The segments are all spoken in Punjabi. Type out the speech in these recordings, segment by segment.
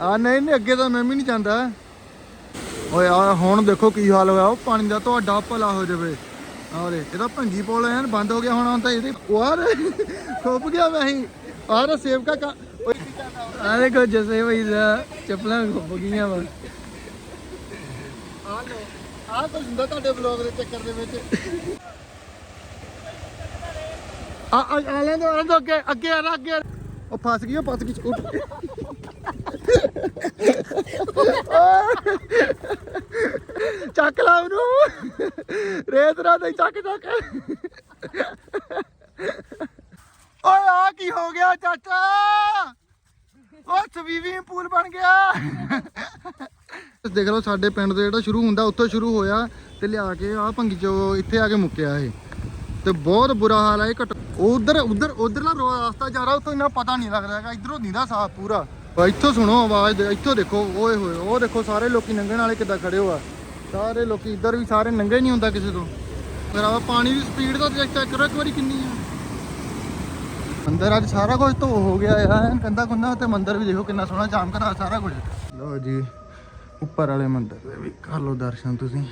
ਆ ਨਹੀਂ ਨਹੀਂ ਅੱਗੇ ਤਾਂ ਮੈਂ ਵੀ ਨਹੀਂ ਜਾਂਦਾ। ਓਏ ਆ ਹੁਣ ਦੇਖੋ ਕੀ ਹਾਲ ਹੋਇਆ। ਉਹ ਪਾਣੀ ਦਾ ਤੁਹਾਡਾ ਭਲਾ ਹੋ ਜਾਵੇ। ਆਰੇ ਇਹਦਾ ਭੰਗੀ ਪੋਲ ਐਨ ਬੰਦ ਹੋ ਗਿਆ ਹੁਣ ਹੁਣ ਤਾਂ ਇਹਦੇ ਯਾਰ ਖੁੱਪ ਗਿਆ ਮੈਂ ਹੀ। ਆਰੇ ਸੇਵ ਕਾ ਓਏ ਆ ਦੇਖੋ ਜਸੇ ਭਾਈ ਦਾ ਚੱਪਲਾਂ ਖੁੱਪ ਗਈਆਂ ਵਾ। ਆ ਲੋ ਆ ਕੁਝ ਹੁੰਦਾ ਤੁਹਾਡੇ ਬਲੌਗ ਦੇ ਚੱਕਰ ਦੇ ਵਿੱਚ। ਆ ਆ ਲੈਂਦੇ ਆ ਲੈਂਦੇ ਅੱਗੇ ਅੱਗੇ ਆ ਅੱਗੇ। ਉਹ ਫਸ ਗਈ ਉਹ ਫਸ ਗਈ ਉੱਠ ਚੱਕ ਲਾ ਉਹਨੂੰ। ਰੇਤ ਰਾ ਦੇ ਚੱਕ ਚੱਕ। ਓਏ, ਆ ਕੀ ਹੋ ਗਿਆ ਚਾਚਾ? ਉਹ ਸਵੀਵਿੰਗ ਪੂਲ ਬਣ ਗਿਆ। ਦੇਖ ਲਓ, ਸਾਡੇ ਪਿੰਡ ਤੋਂ ਜਿਹੜਾ ਸ਼ੁਰੂ ਹੁੰਦਾ, ਉੱਥੋਂ ਸ਼ੁਰੂ ਹੋਇਆ ਤੇ ਲਿਆ ਕੇ ਆ ਭੰਗੀ ਚੋ ਇੱਥੇ ਆ ਕੇ ਮੁੱਕਿਆ ਇਹ। ਤੇ ਬਹੁਤ ਬੁਰਾ ਹਾਲ ਹੈ ਇਹ ਘਟ ਉਧਰ ਉਧਰ, ਉਧਰਲਾ ਰੋ- ਰਸਤਾ ਜਾ ਰਿਹਾ, ਉੱਥੋਂ ਇੰਨਾ ਪਤਾ ਨਹੀਂ ਲੱਗਦਾ ਹੈਗਾ। ਇਧਰੋਂ ਨੀਂਦਾ ਸਾਫ਼ ਪੂਰਾ। ਇੱਥੋਂ ਸੁਣੋ ਆਵਾਜ਼ ਦੇ ਇੱਥੋਂ ਦੇਖੋ ਓਏ ਹੋਏ ਉਹ ਦੇਖੋ ਸਾਰੇ ਲੋਕੀ ਲੰਘਣ ਵਾਲੇ ਕਿੱਦਾਂ ਖੜੇ ਹੋ ਆ। ਸਾਰੇ ਲੋਕੀ ਇੱਧਰ ਵੀ ਸਾਰੇ ਨੰਗੇ ਨਹੀਂ ਹੁੰਦਾ ਕਿਸੇ ਤੋਂ। ਫਿਰ ਆ ਪਾਣੀ ਦੀ ਸਪੀਡ ਦਾ ਚੈੱਕ ਕਰੋ ਇੱਕ ਵਾਰੀ ਕਿੰਨੀ ਆ। ਅੰਦਰ ਅੱਜ ਸਾਰਾ ਕੁਝ ਧੋ ਹੋ ਗਿਆ ਆ ਕੰਦਾ ਕੁੰਦਾ ਤੇ ਮੰਦਿਰ ਵੀ ਦੇਖੋ ਕਿੰਨਾ ਸੋਹਣਾ ਚਮਕਦਾ ਸਾਰਾ ਕੁਝ। ਲਓ ਜੀ ਉੱਪਰ ਵਾਲੇ ਮੰਦਿਰ ਦੇ ਵੀ ਕਰ ਲਓ ਦਰਸ਼ਨ ਤੁਸੀਂ।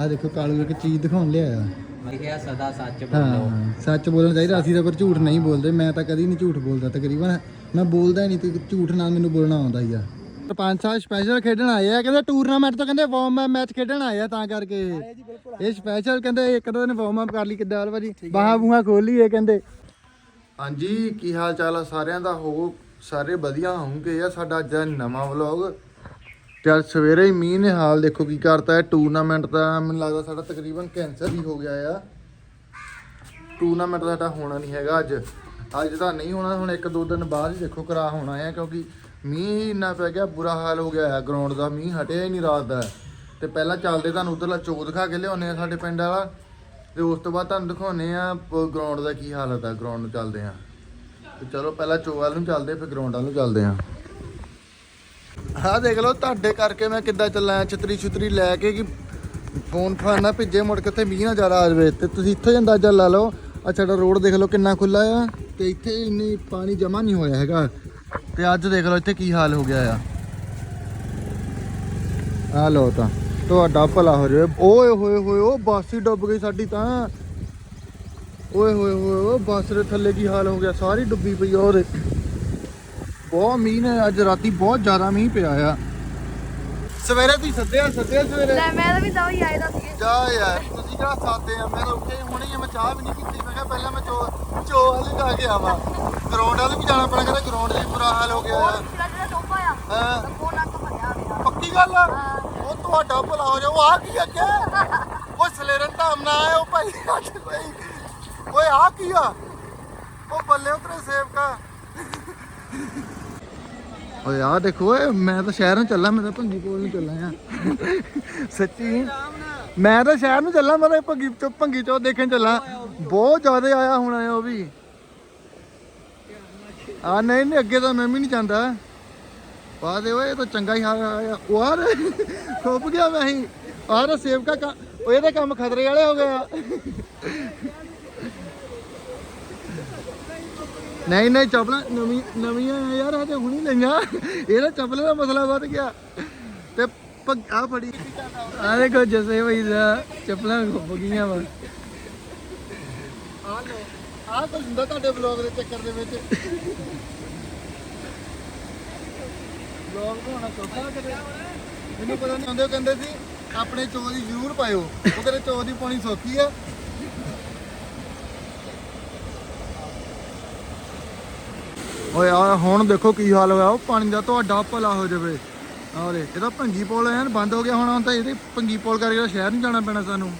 ਆ ਦੇਖੋ ਕਾਲੂ ਇੱਕ ਚੀਜ਼ ਦਿਖਾਉਣ ਲਿਆ ਆ। ਲਿਖਿਆ ਸਦਾ ਸੱਚ ਹਾਂ ਸੱਚ ਬੋਲਣਾ ਚਾਹੀਦਾ ਅਸੀਂ ਤਾਂ ਪਰ ਝੂਠ ਨਹੀਂ ਬੋਲਦੇ ਮੈਂ ਤਾਂ ਕਦੀ ਨਹੀਂ ਝੂਠ ਬੋਲਦਾ ਤਕਰੀਬਨ। ਮੈਂ ਬੋਲਦਾ ਨਹੀਂ ਤੇ ਝੂਠ ਨਾਲ ਮੈਨੂੰ ਬੋਲਣਾ ਆਉਂਦਾ ਹੀ ਆ। ਸਰਪੰਚ ਸਾਹਿਬ ਸਪੈਸ਼ਲ ਖੇਡਣ ਆਏ ਆ ਕਹਿੰਦੇ ਟੂਰਨਾਮੈਂਟ ਤੋਂ ਕਹਿੰਦੇ ਵਾਰਮ ਅਪ ਮੈਚ ਖੇਡਣ ਆਏ ਆ ਤਾਂ ਕਰਕੇ। ਇਹ ਸਪੈਸ਼ਲ ਕਹਿੰਦੇ ਇੱਕ ਦੋ ਦਿਨ ਵਾਰਮ ਅਪ ਕਰ ਲਈ ਕਿੱਦਾਂ ਹਾਲ ਭਾਜੀ ਬਾਹਾਂ ਬੂਹਾਂ ਖੋਲ ਲਈਏ ਕਹਿੰਦੇ। ਹਾਂਜੀ ਕੀ ਹਾਲ ਚਾਲ ਆ ਸਾਰਿਆਂ ਦਾ? ਹੋ ਸਾਰੇ ਵਧੀਆ ਹੋਣਗੇ ਆ ਸਾਡਾ ਅੱਜ ਨਵਾਂ ਵਲੌਗ ਤੇ ਅੱਜ ਸਵੇਰੇ ਹੀ ਮੀਂਹ ਨੇ ਹਾਲ ਦੇਖੋ ਕੀ ਕਰਤਾ ਹੈ। ਟੂਰਨਾਮੈਂਟ ਦਾ ਮੈਨੂੰ ਲੱਗਦਾ ਸਾਡਾ ਤਕਰੀਬਨ ਕੈਂਸਲ ਹੀ ਹੋ ਗਿਆ ਆ। ਟੂਰਨਾਮੈਂਟ ਸਾਡਾ ਹੋਣਾ ਨਹੀਂ ਹੈਗਾ ਅੱਜ। ਅੱਜ ਤਾਂ ਨਹੀਂ ਹੋਣਾ, ਹੁਣ ਇੱਕ ਦੋ ਦਿਨ ਬਾਅਦ ਹੀ ਦੇਖੋ ਕਰਾ ਹੋਣਾ ਹੈ ਕਿਉਂਕਿ ਮੀਂਹ ਹੀ ਇੰਨਾ ਪੈ ਗਿਆ, ਬੁਰਾ ਹਾਲ ਹੋ ਗਿਆ ਹੈ ਗਰਾਊਂਡ ਦਾ ਮੀਂਹ ਹਟਿਆ ਹੀ ਨਹੀਂ ਰਾਤ ਦਾ। ਤੇ ਪਹਿਲਾਂ ਚੱਲਦੇ ਤੁਹਾਨੂੰ ਉਧਰਲਾ ਚੋ ਦਿਖਾ ਕੇ ਲਿਆਉਨੇ ਆ ਸਾਡੇ ਪਿੰਡ ਵਾਲਾ, ਤੇ ਉਸ ਤੋਂ ਬਾਅਦ ਤੁਹਾਨੂੰ ਦਿਖਾਉਨੇ ਆ ਗਰਾਊਂਡ ਦਾ ਕੀ ਹਾਲਤ ਹੈ ਗਰਾਊਂਡ ਨੂੰ ਚੱਲਦੇ ਆ। ਤੇ ਚਲੋ ਪਹਿਲਾਂ ਚੋ ਵੱਲ ਨੂੰ ਚੱਲਦੇ ਫਿਰ ਗਰਾਊਂਡ ਵੱਲ ਨੂੰ ਚੱਲਦੇ ਆ। ਆਹ ਦੇਖ ਲਓ, ਤੁਹਾਡੇ ਕਰਕੇ ਮੈਂ ਕਿੱਦਾਂ ਚੱਲਾਂ ਛਤਰੀ ਛੁਤਰੀ ਲੈ ਕੇ ਕਿ ਫੋਨ ਫਾਨ ਨਾ ਭਿੱਜੇ ਮੁੜ ਕੇ ਉੱਥੇ ਮੀਂਹ ਨਾ ਜ਼ਿਆਦਾ ਆ ਜਾਵੇ, ਤੇ ਤੁਸੀਂ ਇੱਥੇ ਹੀ ਅੰਦਾਜ਼ਾ ਲਾ ਲਓ ਆ ਸਾਡਾ ਰੋਡ ਦੇਖ ਲਓ ਕਿੰਨਾ ਖੁੱਲਾ ਆ ਤੇ ਇੱਥੇ ਇੰਨੀ ਪਾਣੀ ਜਮਾ ਨਹੀਂ ਹੋਇਆ ਹੈਗਾ। ਤੇ ਅੱਜ ਦੇਖ ਲਓ ਇੱਥੇ ਕੀ ਹਾਲ ਹੋ ਗਿਆ ਆ। ਆ ਲਓ ਤਾਂ, ਤੁਹਾਡਾ ਭਲਾ ਹੋ ਜਾਵੇ। ਓਏ ਹੋਏ ਹੋਏ, ਉਹ ਬੱਸ ਹੀ ਡੁੱਬ ਗਈ ਸਾਡੀ ਤਾਂ। ਓਏ ਹੋਏ ਹੋਏ, ਉਹ ਬੱਸ ਦੇ ਥੱਲੇ ਕੀ ਹਾਲ ਹੋ ਗਿਆ, ਸਾਰੀ ਡੁੱਬੀ ਪਈ ਆ ਬਹੁਤ ਮੀਂਹ ਨੇ, ਅੱਜ ਰਾਤੀ ਬਹੁਤ ਜ਼ਿਆਦਾ ਮੀਂਹ ਪਿਆ ਆ। ਸਵੇਰੇ ਤੁਸੀਂ ਸੱਦਿਆ ਸੱਦਿਆ ਸਵੇਰੇ? ਲੈ ਮੈਂ ਤਾਂ ਵੀ ਤਾਂ ਹੀ ਆਏ ਦਾ ਸੀ ਜਾ ਯਾਰ ਤੁਸੀਂ ਕਿਹੜਾ ਸਾਦੇ ਆ? ਮੈਂ ਤਾਂ ਉੱਠੇ ਹੁਣੇ ਹੀ ਮੈਂ ਚਾਹ ਵੀ ਨਹੀਂ ਪੀਤੀ। ਮੈਂ ਕਿਹਾ ਪਹਿਲਾਂ ਮੈਂ ਚੋ ਚੋ ਵਾਲੀ ਜਾ ਕੇ ਆਵਾਂ। ਗਰਾਊਂਡ ਵਾਲੇ ਵੀ ਜਾਣਾ ਪੈਣਾ ਕਹਿੰਦਾ ਗਰਾਊਂਡ ਵੀ ਬੁਰਾ ਹਾਲ ਹੋ ਗਿਆ। ਆ ਜਿਹੜਾ ਜਿਹੜਾ ਟੋਪਾ ਆ ਹਾਂ। ਉਹ ਨੱਕ ਭਰਿਆ ਹੋਇਆ। ਪੱਕੀ ਗੱਲ ਆ? ਉਹ ਤੁਹਾਡਾ ਭਲਾ ਹੋ ਜਾ ਉਹ ਆ ਕੀ ਅੱਗੇ? ਉਹ ਸਲੇਰਨ ਧਾਮ ਨਾ ਆਇਆ ਉਹ ਭਾਈ ਅੱਜ ਭਾਈ ਓਏ ਆ ਕੀ ਆ? ਉਹ ਬੱਲੇ ਉਤਰੇ ਸੇਵਕਾ। ਓਏ ਆ ਦੇਖੋ, ਓਏ, ਮੈਂ ਤਾਂ ਸ਼ਹਿਰ ਨੂੰ ਚੱਲਾਂ, ਮੈਂ ਤਾਂ ਭੰਗੀ ਕੋਲ ਨੂੰ ਚੱਲਾਂ ਆ। ਸੱਚੀ? ਮੈਂ ਤਾਂ ਸ਼ਹਿਰ ਨੂੰ ਚੱਲਾਂ, ਮੈਂ ਤਾਂ ਭੰਗੀ ਚੋ ਭੰਗੀ ਚੋ ਦੇਖਣ ਚੱਲਾਂ। ਬਹੁਤ ਜ਼ਿਆਦਾ ਆਇਆ ਹੁਣ ਆਇਆ ਉਹ ਵੀ। ਆ ਨਹੀਂ ਨਹੀਂ, ਅੱਗੇ ਤਾਂ ਮੈਂ ਵੀ ਨਹੀਂ ਜਾਂਦਾ। ਪਾ ਦੇ ਓਏ, ਇਹ ਤਾਂ ਚੰਗਾ ਹੀ ਹਾਲ ਆਇਆ। ਯਾਰ ਖੁੱਪ ਗਿਆ ਮੈਂ ਹੀ। ਆਰ ਸੇਵਕਾ ਕਾ ਉਹ ਕੰਮ ਖਤਰੇ ਵਾਲੇ ਹੋ ਗਏ ਨਹੀਂ ਨਹੀਂ, ਚਪਲਾਂ ਨਵੀਂ, ਨਵੀਆਂ ਆ ਯਾਰ, ਹਜੇ ਹੁਣੀ ਲਈਆਂ। ਇਹਦਾ ਚਪਲੇ ਦਾ ਮਸਲਾ ਵੱਧ ਗਿਆ। ਤੇ ਆ ਫੜੀ। ਆ ਦੇਖੋ, ਜਸੇ ਭਾਈ ਦਾ ਚੱਪਲਾਂ ਖੁੱਪ ਗਈਆਂ ਵਾ। ਆ ਲੋ ਆ ਕੁਝ ਹੁੰਦਾ ਤੁਹਾਡੇ ਬਲੌਗ ਦੇ ਚੱਕਰ ਦੇ ਵਿੱਚ। ਬਲੌਗ ਬਣਾਉਣਾ ਸੌਖਾ ਕਿਤੇ। ਮੈਨੂੰ ਪਤਾ ਨਹੀਂ ਆਉਂਦੇ ਕਹਿੰਦੇ ਸੀ, ਆਪਣੇ ਚੋ ਦੀ ਜ਼ਰੂਰ ਪਾਇਓ। ਉਹ ਕਹਿੰਦੇ ਚੋ ਦੀ ਪਾਣੀ ਸੌਖੀ ਆ। ਓਏ ਆ, ਹੁਣ ਦੇਖੋ ਕੀ ਹਾਲ ਹੋਇਆ। ਉਹ ਪਾਣੀ ਦਾ ਤੁਹਾਡਾ ਭਲਾ ਹੋ ਜਾਵੇ। ਆਰੇ ਇਹਦਾ ਭੰਗੀ ਪੁਲ ਐਨ ਬੰਦ ਹੋ ਗਿਆ ਹੁਣ ਹੁਣ ਤਾਂ ਇਹਦੇ ਭੰਗੀ ਪੋਲ ਕਰਕੇ ਸ਼ਹਿਰ ਨੂੰ ਜਾਣਾ ਪੈਣਾ ਸਾਨੂੰ।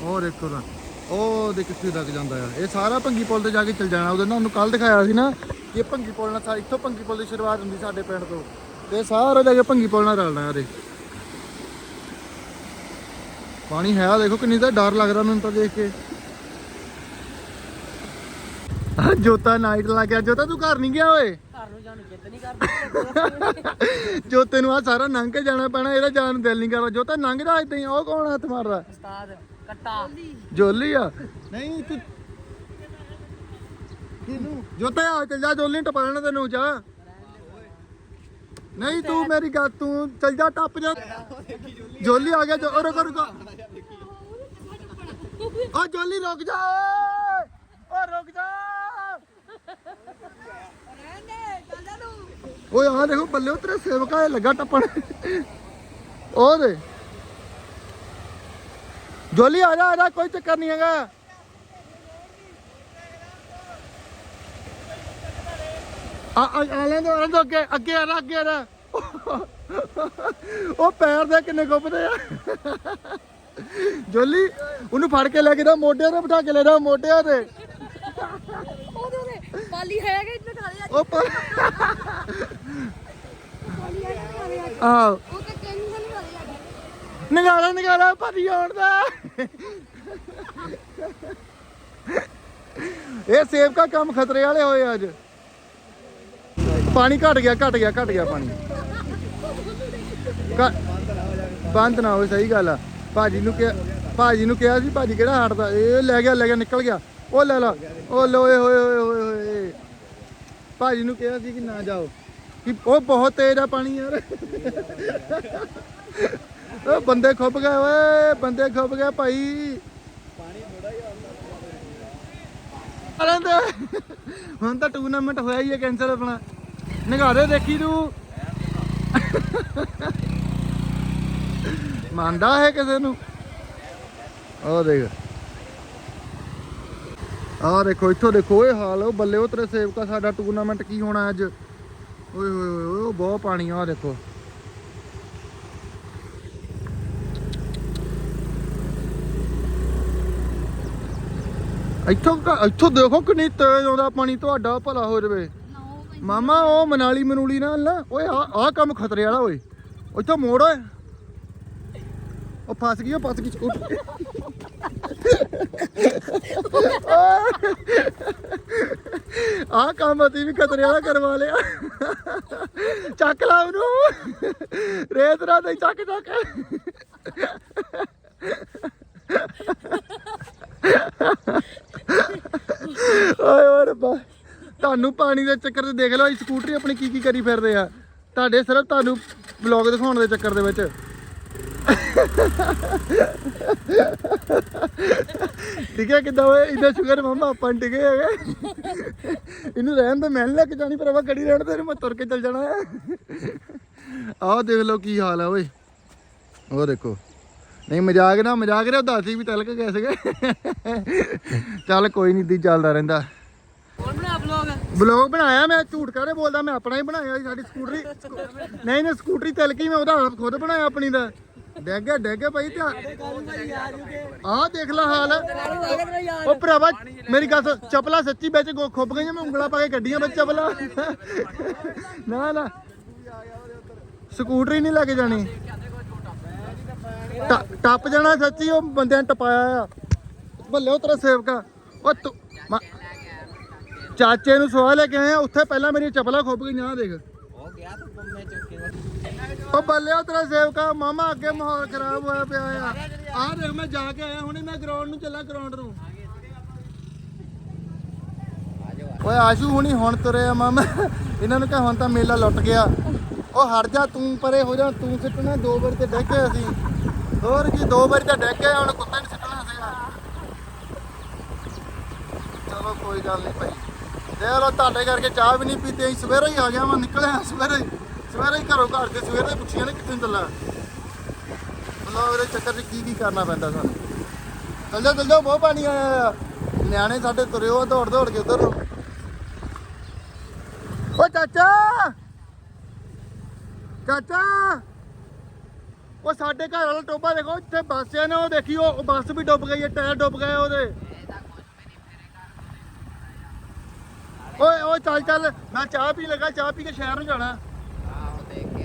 ਉਹ ਦੇਖੋ ਨਾ ਉਹ ਦੇ ਕਿੱਥੇ ਤੱਕ ਜਾਂਦਾ ਆ ਇਹ ਸਾਰਾ ਭੰਗੀ ਪੁਲ ਤੇ ਜਾ ਕੇ ਚਲ ਜਾਣਾ। ਉਹਦੇ ਨਾਲ ਉਹਨੂੰ ਕੱਲ ਦਿਖਾਇਆ ਸੀ ਨਾ ਕਿ ਭੰਗੀ ਪੁਲ ਨਾਲ ਸਾ- ਇੱਥੋਂ ਭੰਗੀ ਪੁਲ ਦੀ ਸ਼ੁਰੂਆਤ ਹੁੰਦੀ ਸਾਡੇ ਪਿੰਡ ਤੋਂ। ਤੇ ਸਾਰਾ ਜਾ ਕੇ ਭੰਗੀ ਪੁਲ ਨਾਲ ਰਲਣਾ ਇਹਦੇ ਪਾਣੀ ਹੈ, ਦੇਖੋ ਕਿੰਨੀ ਤਾਂ ਡਰ ਲੱਗਦਾ ਮੈਨੂੰ ਤਾਂ ਦੇਖ ਕੇ ਆ ਜੋਤਾ ਨਾਈਟ ਲਾ ਗਿਆ ਜੋਤਾ ਤੂੰ ਘਰ ਨਹੀਂ ਗਿਆ ਓਏ? ਘਰ ਨੂੰ ਜਾਣ ਚਿੱਤ ਨਹੀਂ ਕਰਦਾ। ਜੋਤੇ ਨੂੰ ਆ ਸਾਰਾ ਲੰਘ ਕੇ ਜਾਣਾ ਪੈਣਾ ਇਹਦਾ ਜਾਣ ਨੂੰ ਦਿਲ ਨਹੀਂ ਕਰਦਾ। ਜੋਤਾ ਲੰਘਦਾ ਇਦਾਂ ਹੀ ਉਹ ਕੌਣ ਹੱਥ ਮਾਰਦਾ? ਉਸਤਾਦ ਕੱਟਾ। ਜੋਲੀ ਆ? ਨਹੀਂ ਤੂੰ ਕਿਨੂੰ ਜੋਤਾ ਆ ਚੱਲ ਜਾ ਜੋਲੀ ਟਪਾ ਲੈਣਾ ਤੈਨੂੰ ਜਾ। ਨਹੀਂ ਤੂੰ ਮੇਰੀ ਗੱਲ ਤੂੰ ਚੱਲ ਜਾ ਟੱਪ ਜਾ। ਜੋਲੀ ਆ ਗਿਆ ਜੋ ਰੁਕੋ ਰੁਕੋ। ਓ ਜੋਲੀ ਰੁਕ ਜਾ ਓ ਰੁਕ ਜਾ। ਓਏ ਆ ਦੇਖੋ ਬੱਲੇ ਉਤਰੇ ਸੇਵਕਾ ਇਹ ਲੱਗਾ ਟੱਪਣ। ਉਹ ਦੇ। ਜੋਲੀ ਆ ਜਾ ਆ ਜਾ, ਕੋਈ ਚੱਕਰ ਨਹੀਂ ਹੈਗਾ। ਆ ਆ ਲੈਂਦੇ ਆ ਲੈਂਦੇ ਅੱਗੇ ਅੱਗੇ ਆ ਅੱਗੇ ਆ ਉਹ ਪੈਰ ਦੇ ਕਿੰਨੇ ਗੁੱਪਦੇ ਆ। ਜੋਲੀ, ਉਹਨੂੰ ਫੜ ਕੇ ਲੈ ਕੇ ਜਾ ਮੋਢਿਆਂ ਤੇ ਬਿਠਾ ਕੇ ਲੈ ਜਾ ਮੋਢਿਆਂ ਤੇ। ਉਹਦੇ ਪਾਲੀ ਹੈਗਾ ਖਾ ਲਿਆ ਉਹ ਤੇ ਸਾਲੀ ਖਾ ਲਿਆ ਨਗਾਰਾ ਨਗਾਰਾ ਭਰੀ ਆਉਣ ਦਾ। ਇਹ ਸੇਬ ਦਾ ਕੰਮ ਖਤਰੇ ਵਾਲੇ ਹੋਏ ਅੱਜ। ਪਾਣੀ ਘਟ ਗਿਆ ਘਟ ਗਿਆ ਘਟ ਗਿਆ ਪਾਣੀ। ਬੰਦ ਨਾ ਹੋਵੇ ਸਹੀ ਗੱਲ ਆ। ਭਾਜੀ ਨੂੰ ਕਿਹਾ ਭਾਜੀ ਨੂੰ ਕਿਹਾ ਸੀ ਭਾਜੀ ਕਿਹੜਾ ਹਟਦਾ? ਇਹ ਲੈ ਗਿਆ ਲੈ ਗਿਆ ਨਿਕਲ ਗਿਆ। ਉਹ ਲੈ ਲਾ। ਉਹ ਲੋਏ ਹੋਏ ਹੋਏ। ਭਾਜੀ ਨੂੰ ਕਿਹਾ ਸੀ ਕਿ ਨਾ ਜਾਓ। ਕਿ ਉਹ ਬਹੁਤ ਤੇਜ਼ ਆ ਪਾਣੀ ਯਾਰ। ਉਹ ਬੰਦੇ ਖੁੱਬ ਗਏ, ਓਏ ਬੰਦੇ ਖੁੱਬ ਗਏ ਭਾਈ। ਪਾਣੀ ਥੋੜਾ ਹੁਣ ਤਾਂ ਟੂਰਨਾਮੈਂਟ ਹੋਇਆ ਹੀ ਹੈ ਕੈਂਸਲ ਆਪਣਾ। ਨਿਗਾਰੇ ਦੇਖੀ ਤੂੰ। ਮੰਨਦਾ ਹੈ ਕਿਸੇ ਨੂੰ? ਉਹ ਦੇਖ। ਆਹ ਦੇਖੋ ਇੱਥੋਂ ਦੇਖੋ ਇਹ ਹਾਲ ਉਹ ਬੱਲੇ ਉਹ ਤੇਰੇ ਸੇਵਕਾ ਸਾਡਾ ਟੂਰਨਾਮੈਂਟ ਕੀ ਹੋਣਾ ਅੱਜ? ਓਏ ਹੋਏ ਹੋਏ ਉਹ ਬਹੁਤ ਪਾਣੀ ਆ ਦੇਖੋ। ਇੱਥੋਂ ਇੱਥੋਂ ਦੇਖੋ ਕਿੰਨੀ ਤੇਜ਼ ਆਉਂਦਾ ਪਾਣੀ ਤੁਹਾਡਾ ਭਲਾ ਹੋ ਜਾਵੇ। ਮਾਮਾ ਉਹ ਮਨਾਲੀ ਮਨੂਲੀ ਨਾਲ ਨਾ ਓਏ ਆ ਆ ਕੰਮ ਖਤਰੇ ਵਾਲਾ ਓਏ। ਇੱਥੋਂ ਮੋੜ ਓਏ। ਉਹ ਫਸ ਗਈ ਉਹ ਫਸ ਗਈ ਆ ਕੰਮ ਅਸੀਂ ਵੀ ਖਤਰੇ ਵਾਲਾ ਕਰਵਾ ਲਿਆ। ਚੱਕ ਲਾ ਉਹਨੂੰ। ਰੇਤ ਰਾਤ ਹੀ ਚੱਕ ਚੱਕ। ਓਏ ਓਏ, ਰੱਬਾ। ਤੁਹਾਨੂੰ ਪਾਣੀ ਦੇ ਚੱਕਰ 'ਚ ਦੇਖ ਲਓ ਸਕੂਟਰੀ ਆਪਣੀ ਕੀ ਕੀ ਕਰੀ ਫਿਰਦੇ ਆ। ਤੁਹਾਡੇ ਸਿਰਫ ਤੁਹਾਨੂੰ ਵਲੌਗ ਦਿਖਾਉਣ ਦੇ ਚੱਕਰ ਦੇ ਵਿੱਚ। ਠੀਕ ਹੈ ਕਿਦਾਂ ਓਏ? ਇਹਦਾ ਸ਼ੁਗਰ ਮਾਮਾ ਆਪਾਂ ਨੂੰ ਟਿਕੇ ਹੈਗੇ। ਇਹਨੂੰ ਰਹਿਣ ਦੇ ਮੈਂ ਲੈ ਕੇ ਜਾਣੀ ਭਰਾਵਾ ਗੱਡੀ ਰਹਿਣ ਦੇ ਮੈਂ ਤੁਰ ਕੇ ਚੱਲ ਜਾਣਾ ਹੈ। ਆਹ ਦੇਖ ਲਓ ਕੀ ਹਾਲ ਆ ਓਏ। ਉਹ ਦੇਖੋ। ਨਹੀਂ ਮਜ਼ਾਕ ਨਾ ਮਜ਼ਾਕ ਰਿਹਾ ਦੱਸੀ ਵੀ ਤਲਕ ਗਏ ਸੀਗੇ। ਚੱਲ ਕੋਈ ਨਹੀਂ ਦੀ ਚੱਲਦਾ ਰਹਿੰਦਾ। ਬਲੌਗ ਬਣਾਇਆ ਮੈਂ ਝੂਠ ਕਾਹਦੇ ਬੋਲਦਾ ਮੈਂ ਆਪਣਾ ਹੀ ਬਣਾਇਆ ਸਾਡੀ ਸਕੂਟਰੀ। ਨਹੀਂ ਨਹੀਂ ਸਕੂਟਰੀ ਤਿਲਕੀ ਮੈਂ ਉਹਦਾ ਆਪ ਖੁਦ ਬਣਾਇਆ ਆਪਣੀ ਦਾ। ਡੈਗ ਗਿਆ ਡੈਗ ਗਿਆ ਭਾਈ ਤੇ ਆਹ ਦੇਖ ਲੈ ਹਾਲ। ਉਹ ਭਰਾਵਾ ਮੇਰੀ ਗੱਲ ਸੁਣ, ਚੱਪਲਾਂ ਸੱਚੀ ਵਿੱਚ ਗੋ- ਖੁੱਬ ਗਈਆਂ ਮੈਂ ਉਂਗਲਾਂ ਪਾ ਕੇ ਗੱਡੀਆਂ ਵਿੱਚ ਚੱਪਲਾਂ। ਨਾ ਨਾ। ਸਕੂਟਰੀ ਨਹੀਂ ਲੈ ਕੇ ਜਾਣੀ। ਟ- ਟੱਪ ਜਾਣਾ ਸੱਚੀ ਉਹ ਬੰਦਿਆਂ ਨੇ ਟਪਾਇਆ ਆ। ਬੱਲੇ ਉਹ ਤੇਰਾ ਸੇਵਕਾ। ਉਹ ਤੂੰ ਮੈਂ- ਚਾਚੇ ਨੂੰ ਸਵਾਲ ਲੈ ਕੇ ਆਇਆ ਉੱਥੇ ਪਹਿਲਾਂ ਮੇਰੀ ਚੱਪਲਾਂ ਖੁੱਬ ਗਈਆਂ ਆ ਦੇਖ ਹੋ ਗਿਆ ਤੂੰ ਬੰਮੇ ਚੁੱਕ ਕੇ ਉਹ ਬੱਲੇ ਤੇਰਾ ਸੇਵਕਾ, ਮਾਮਾ ਅੱਗੇ ਮਾਹੌਲ ਖਰਾਬ ਹੋਇਆ ਪਿਆ ਆ। ਆਹ ਦੇਖ, ਮੈਂ ਜਾ ਕੇ ਆਇਆ, ਹੁਣੇ ਮੈਂ ਗਰਾਊਂਡ ਨੂੰ ਚੱਲਾਂ ਗਰਾਊਂਡ ਨੂੰ ਓਏ ਆਸ਼ੂ ਹੁਣੀ ਹੁਣ ਤੁਰੇ ਆ, ਮਾਮਾ। ਇਹਨਾਂ ਨੂੰ ਕਹ ਹੁਣ ਤਾਂ ਮੇਲਾ ਲੁੱਟ ਗਿਆ। ਉਹ ਹਟ ਜਾ, ਤੂੰ ਪਰੇ ਹੋ ਜਾ, ਤੂੰ ਸਿੱਟਣਾ, ਦੋ ਵਾਰ ਤੇ ਡੱਕੇ ਅਸੀਂ। ਹੋਰ ਕੀ, ਦੋ ਵਾਰ ਤੇ ਡੱਕੇ ਹੁਣ ਕੁੱਤੇ ਨਹੀਂ ਸਿੱਟਣਾ ਸੀਗਾ ਚਲੋ, ਕੋਈ ਗੱਲ ਨਹੀਂ ਭਾਈ। ਦੇਖ ਲੋ ਤੁਹਾਡੇ ਕਰਕੇ ਚਾਹ ਵੀ ਨਹੀਂ ਪੀਤੀ ਸਵੇਰੇ ਹੀ ਆ ਗਿਆ ਮੈਂ ਨਿਕਲਿਆ ਸਵੇਰੇ ਸਵੇਰੇ ਹੀ ਘਰੋਂ ਘਰ ਤੇ ਸਵੇਰੇ ਹੀ ਪੁੱਛੀਆਂ ਨੇ ਕਿੱਥੇ ਨੂੰ ਚੱਲਾ। ਮਤਲਬ ਉਹਦੇ ਚੱਕਰ 'ਚ ਕੀ ਕੀ ਕਰਨਾ ਪੈਂਦਾ ਸਾਨੂੰ। ਚੱਲ ਜਾ ਚੱਲ ਜਾ ਬਹੁਤ ਪਾਣੀ ਆਇਆ ਆ। ਨਿਆਣੇ ਸਾਡੇ ਤੁਰਿਓ ਦੌੜ ਦੌੜ ਕੇ ਉਧਰ ਨੂੰ। ਓ ਚਾਚਾ! ਚਾਚਾ! ਉਹ ਸਾਡੇ ਘਰ ਵਾਲਾ ਟੋਬਾ ਦੇਖੋ, ਇੱਥੇ ਬੱਸ ਹੈ ਨਾ, ਉਹ ਦੇਖੀ, ਉਹ ਉਹ ਬੱਸ ਵੀ ਡੁੱਬ ਗਈ ਹੈ ਟਾਇਰ ਡੁੱਬ ਗਏ ਉਹਦੇ। ਓਏ ਓਏ ਚੱਲ ਚੱਲ, ਮੈਂ ਚਾਹ ਪੀ ਲਗਾ, ਚਾਹ ਪੀ ਕੇ ਸ਼ਹਿਰ ਨੂੰ ਜਾਣਾ।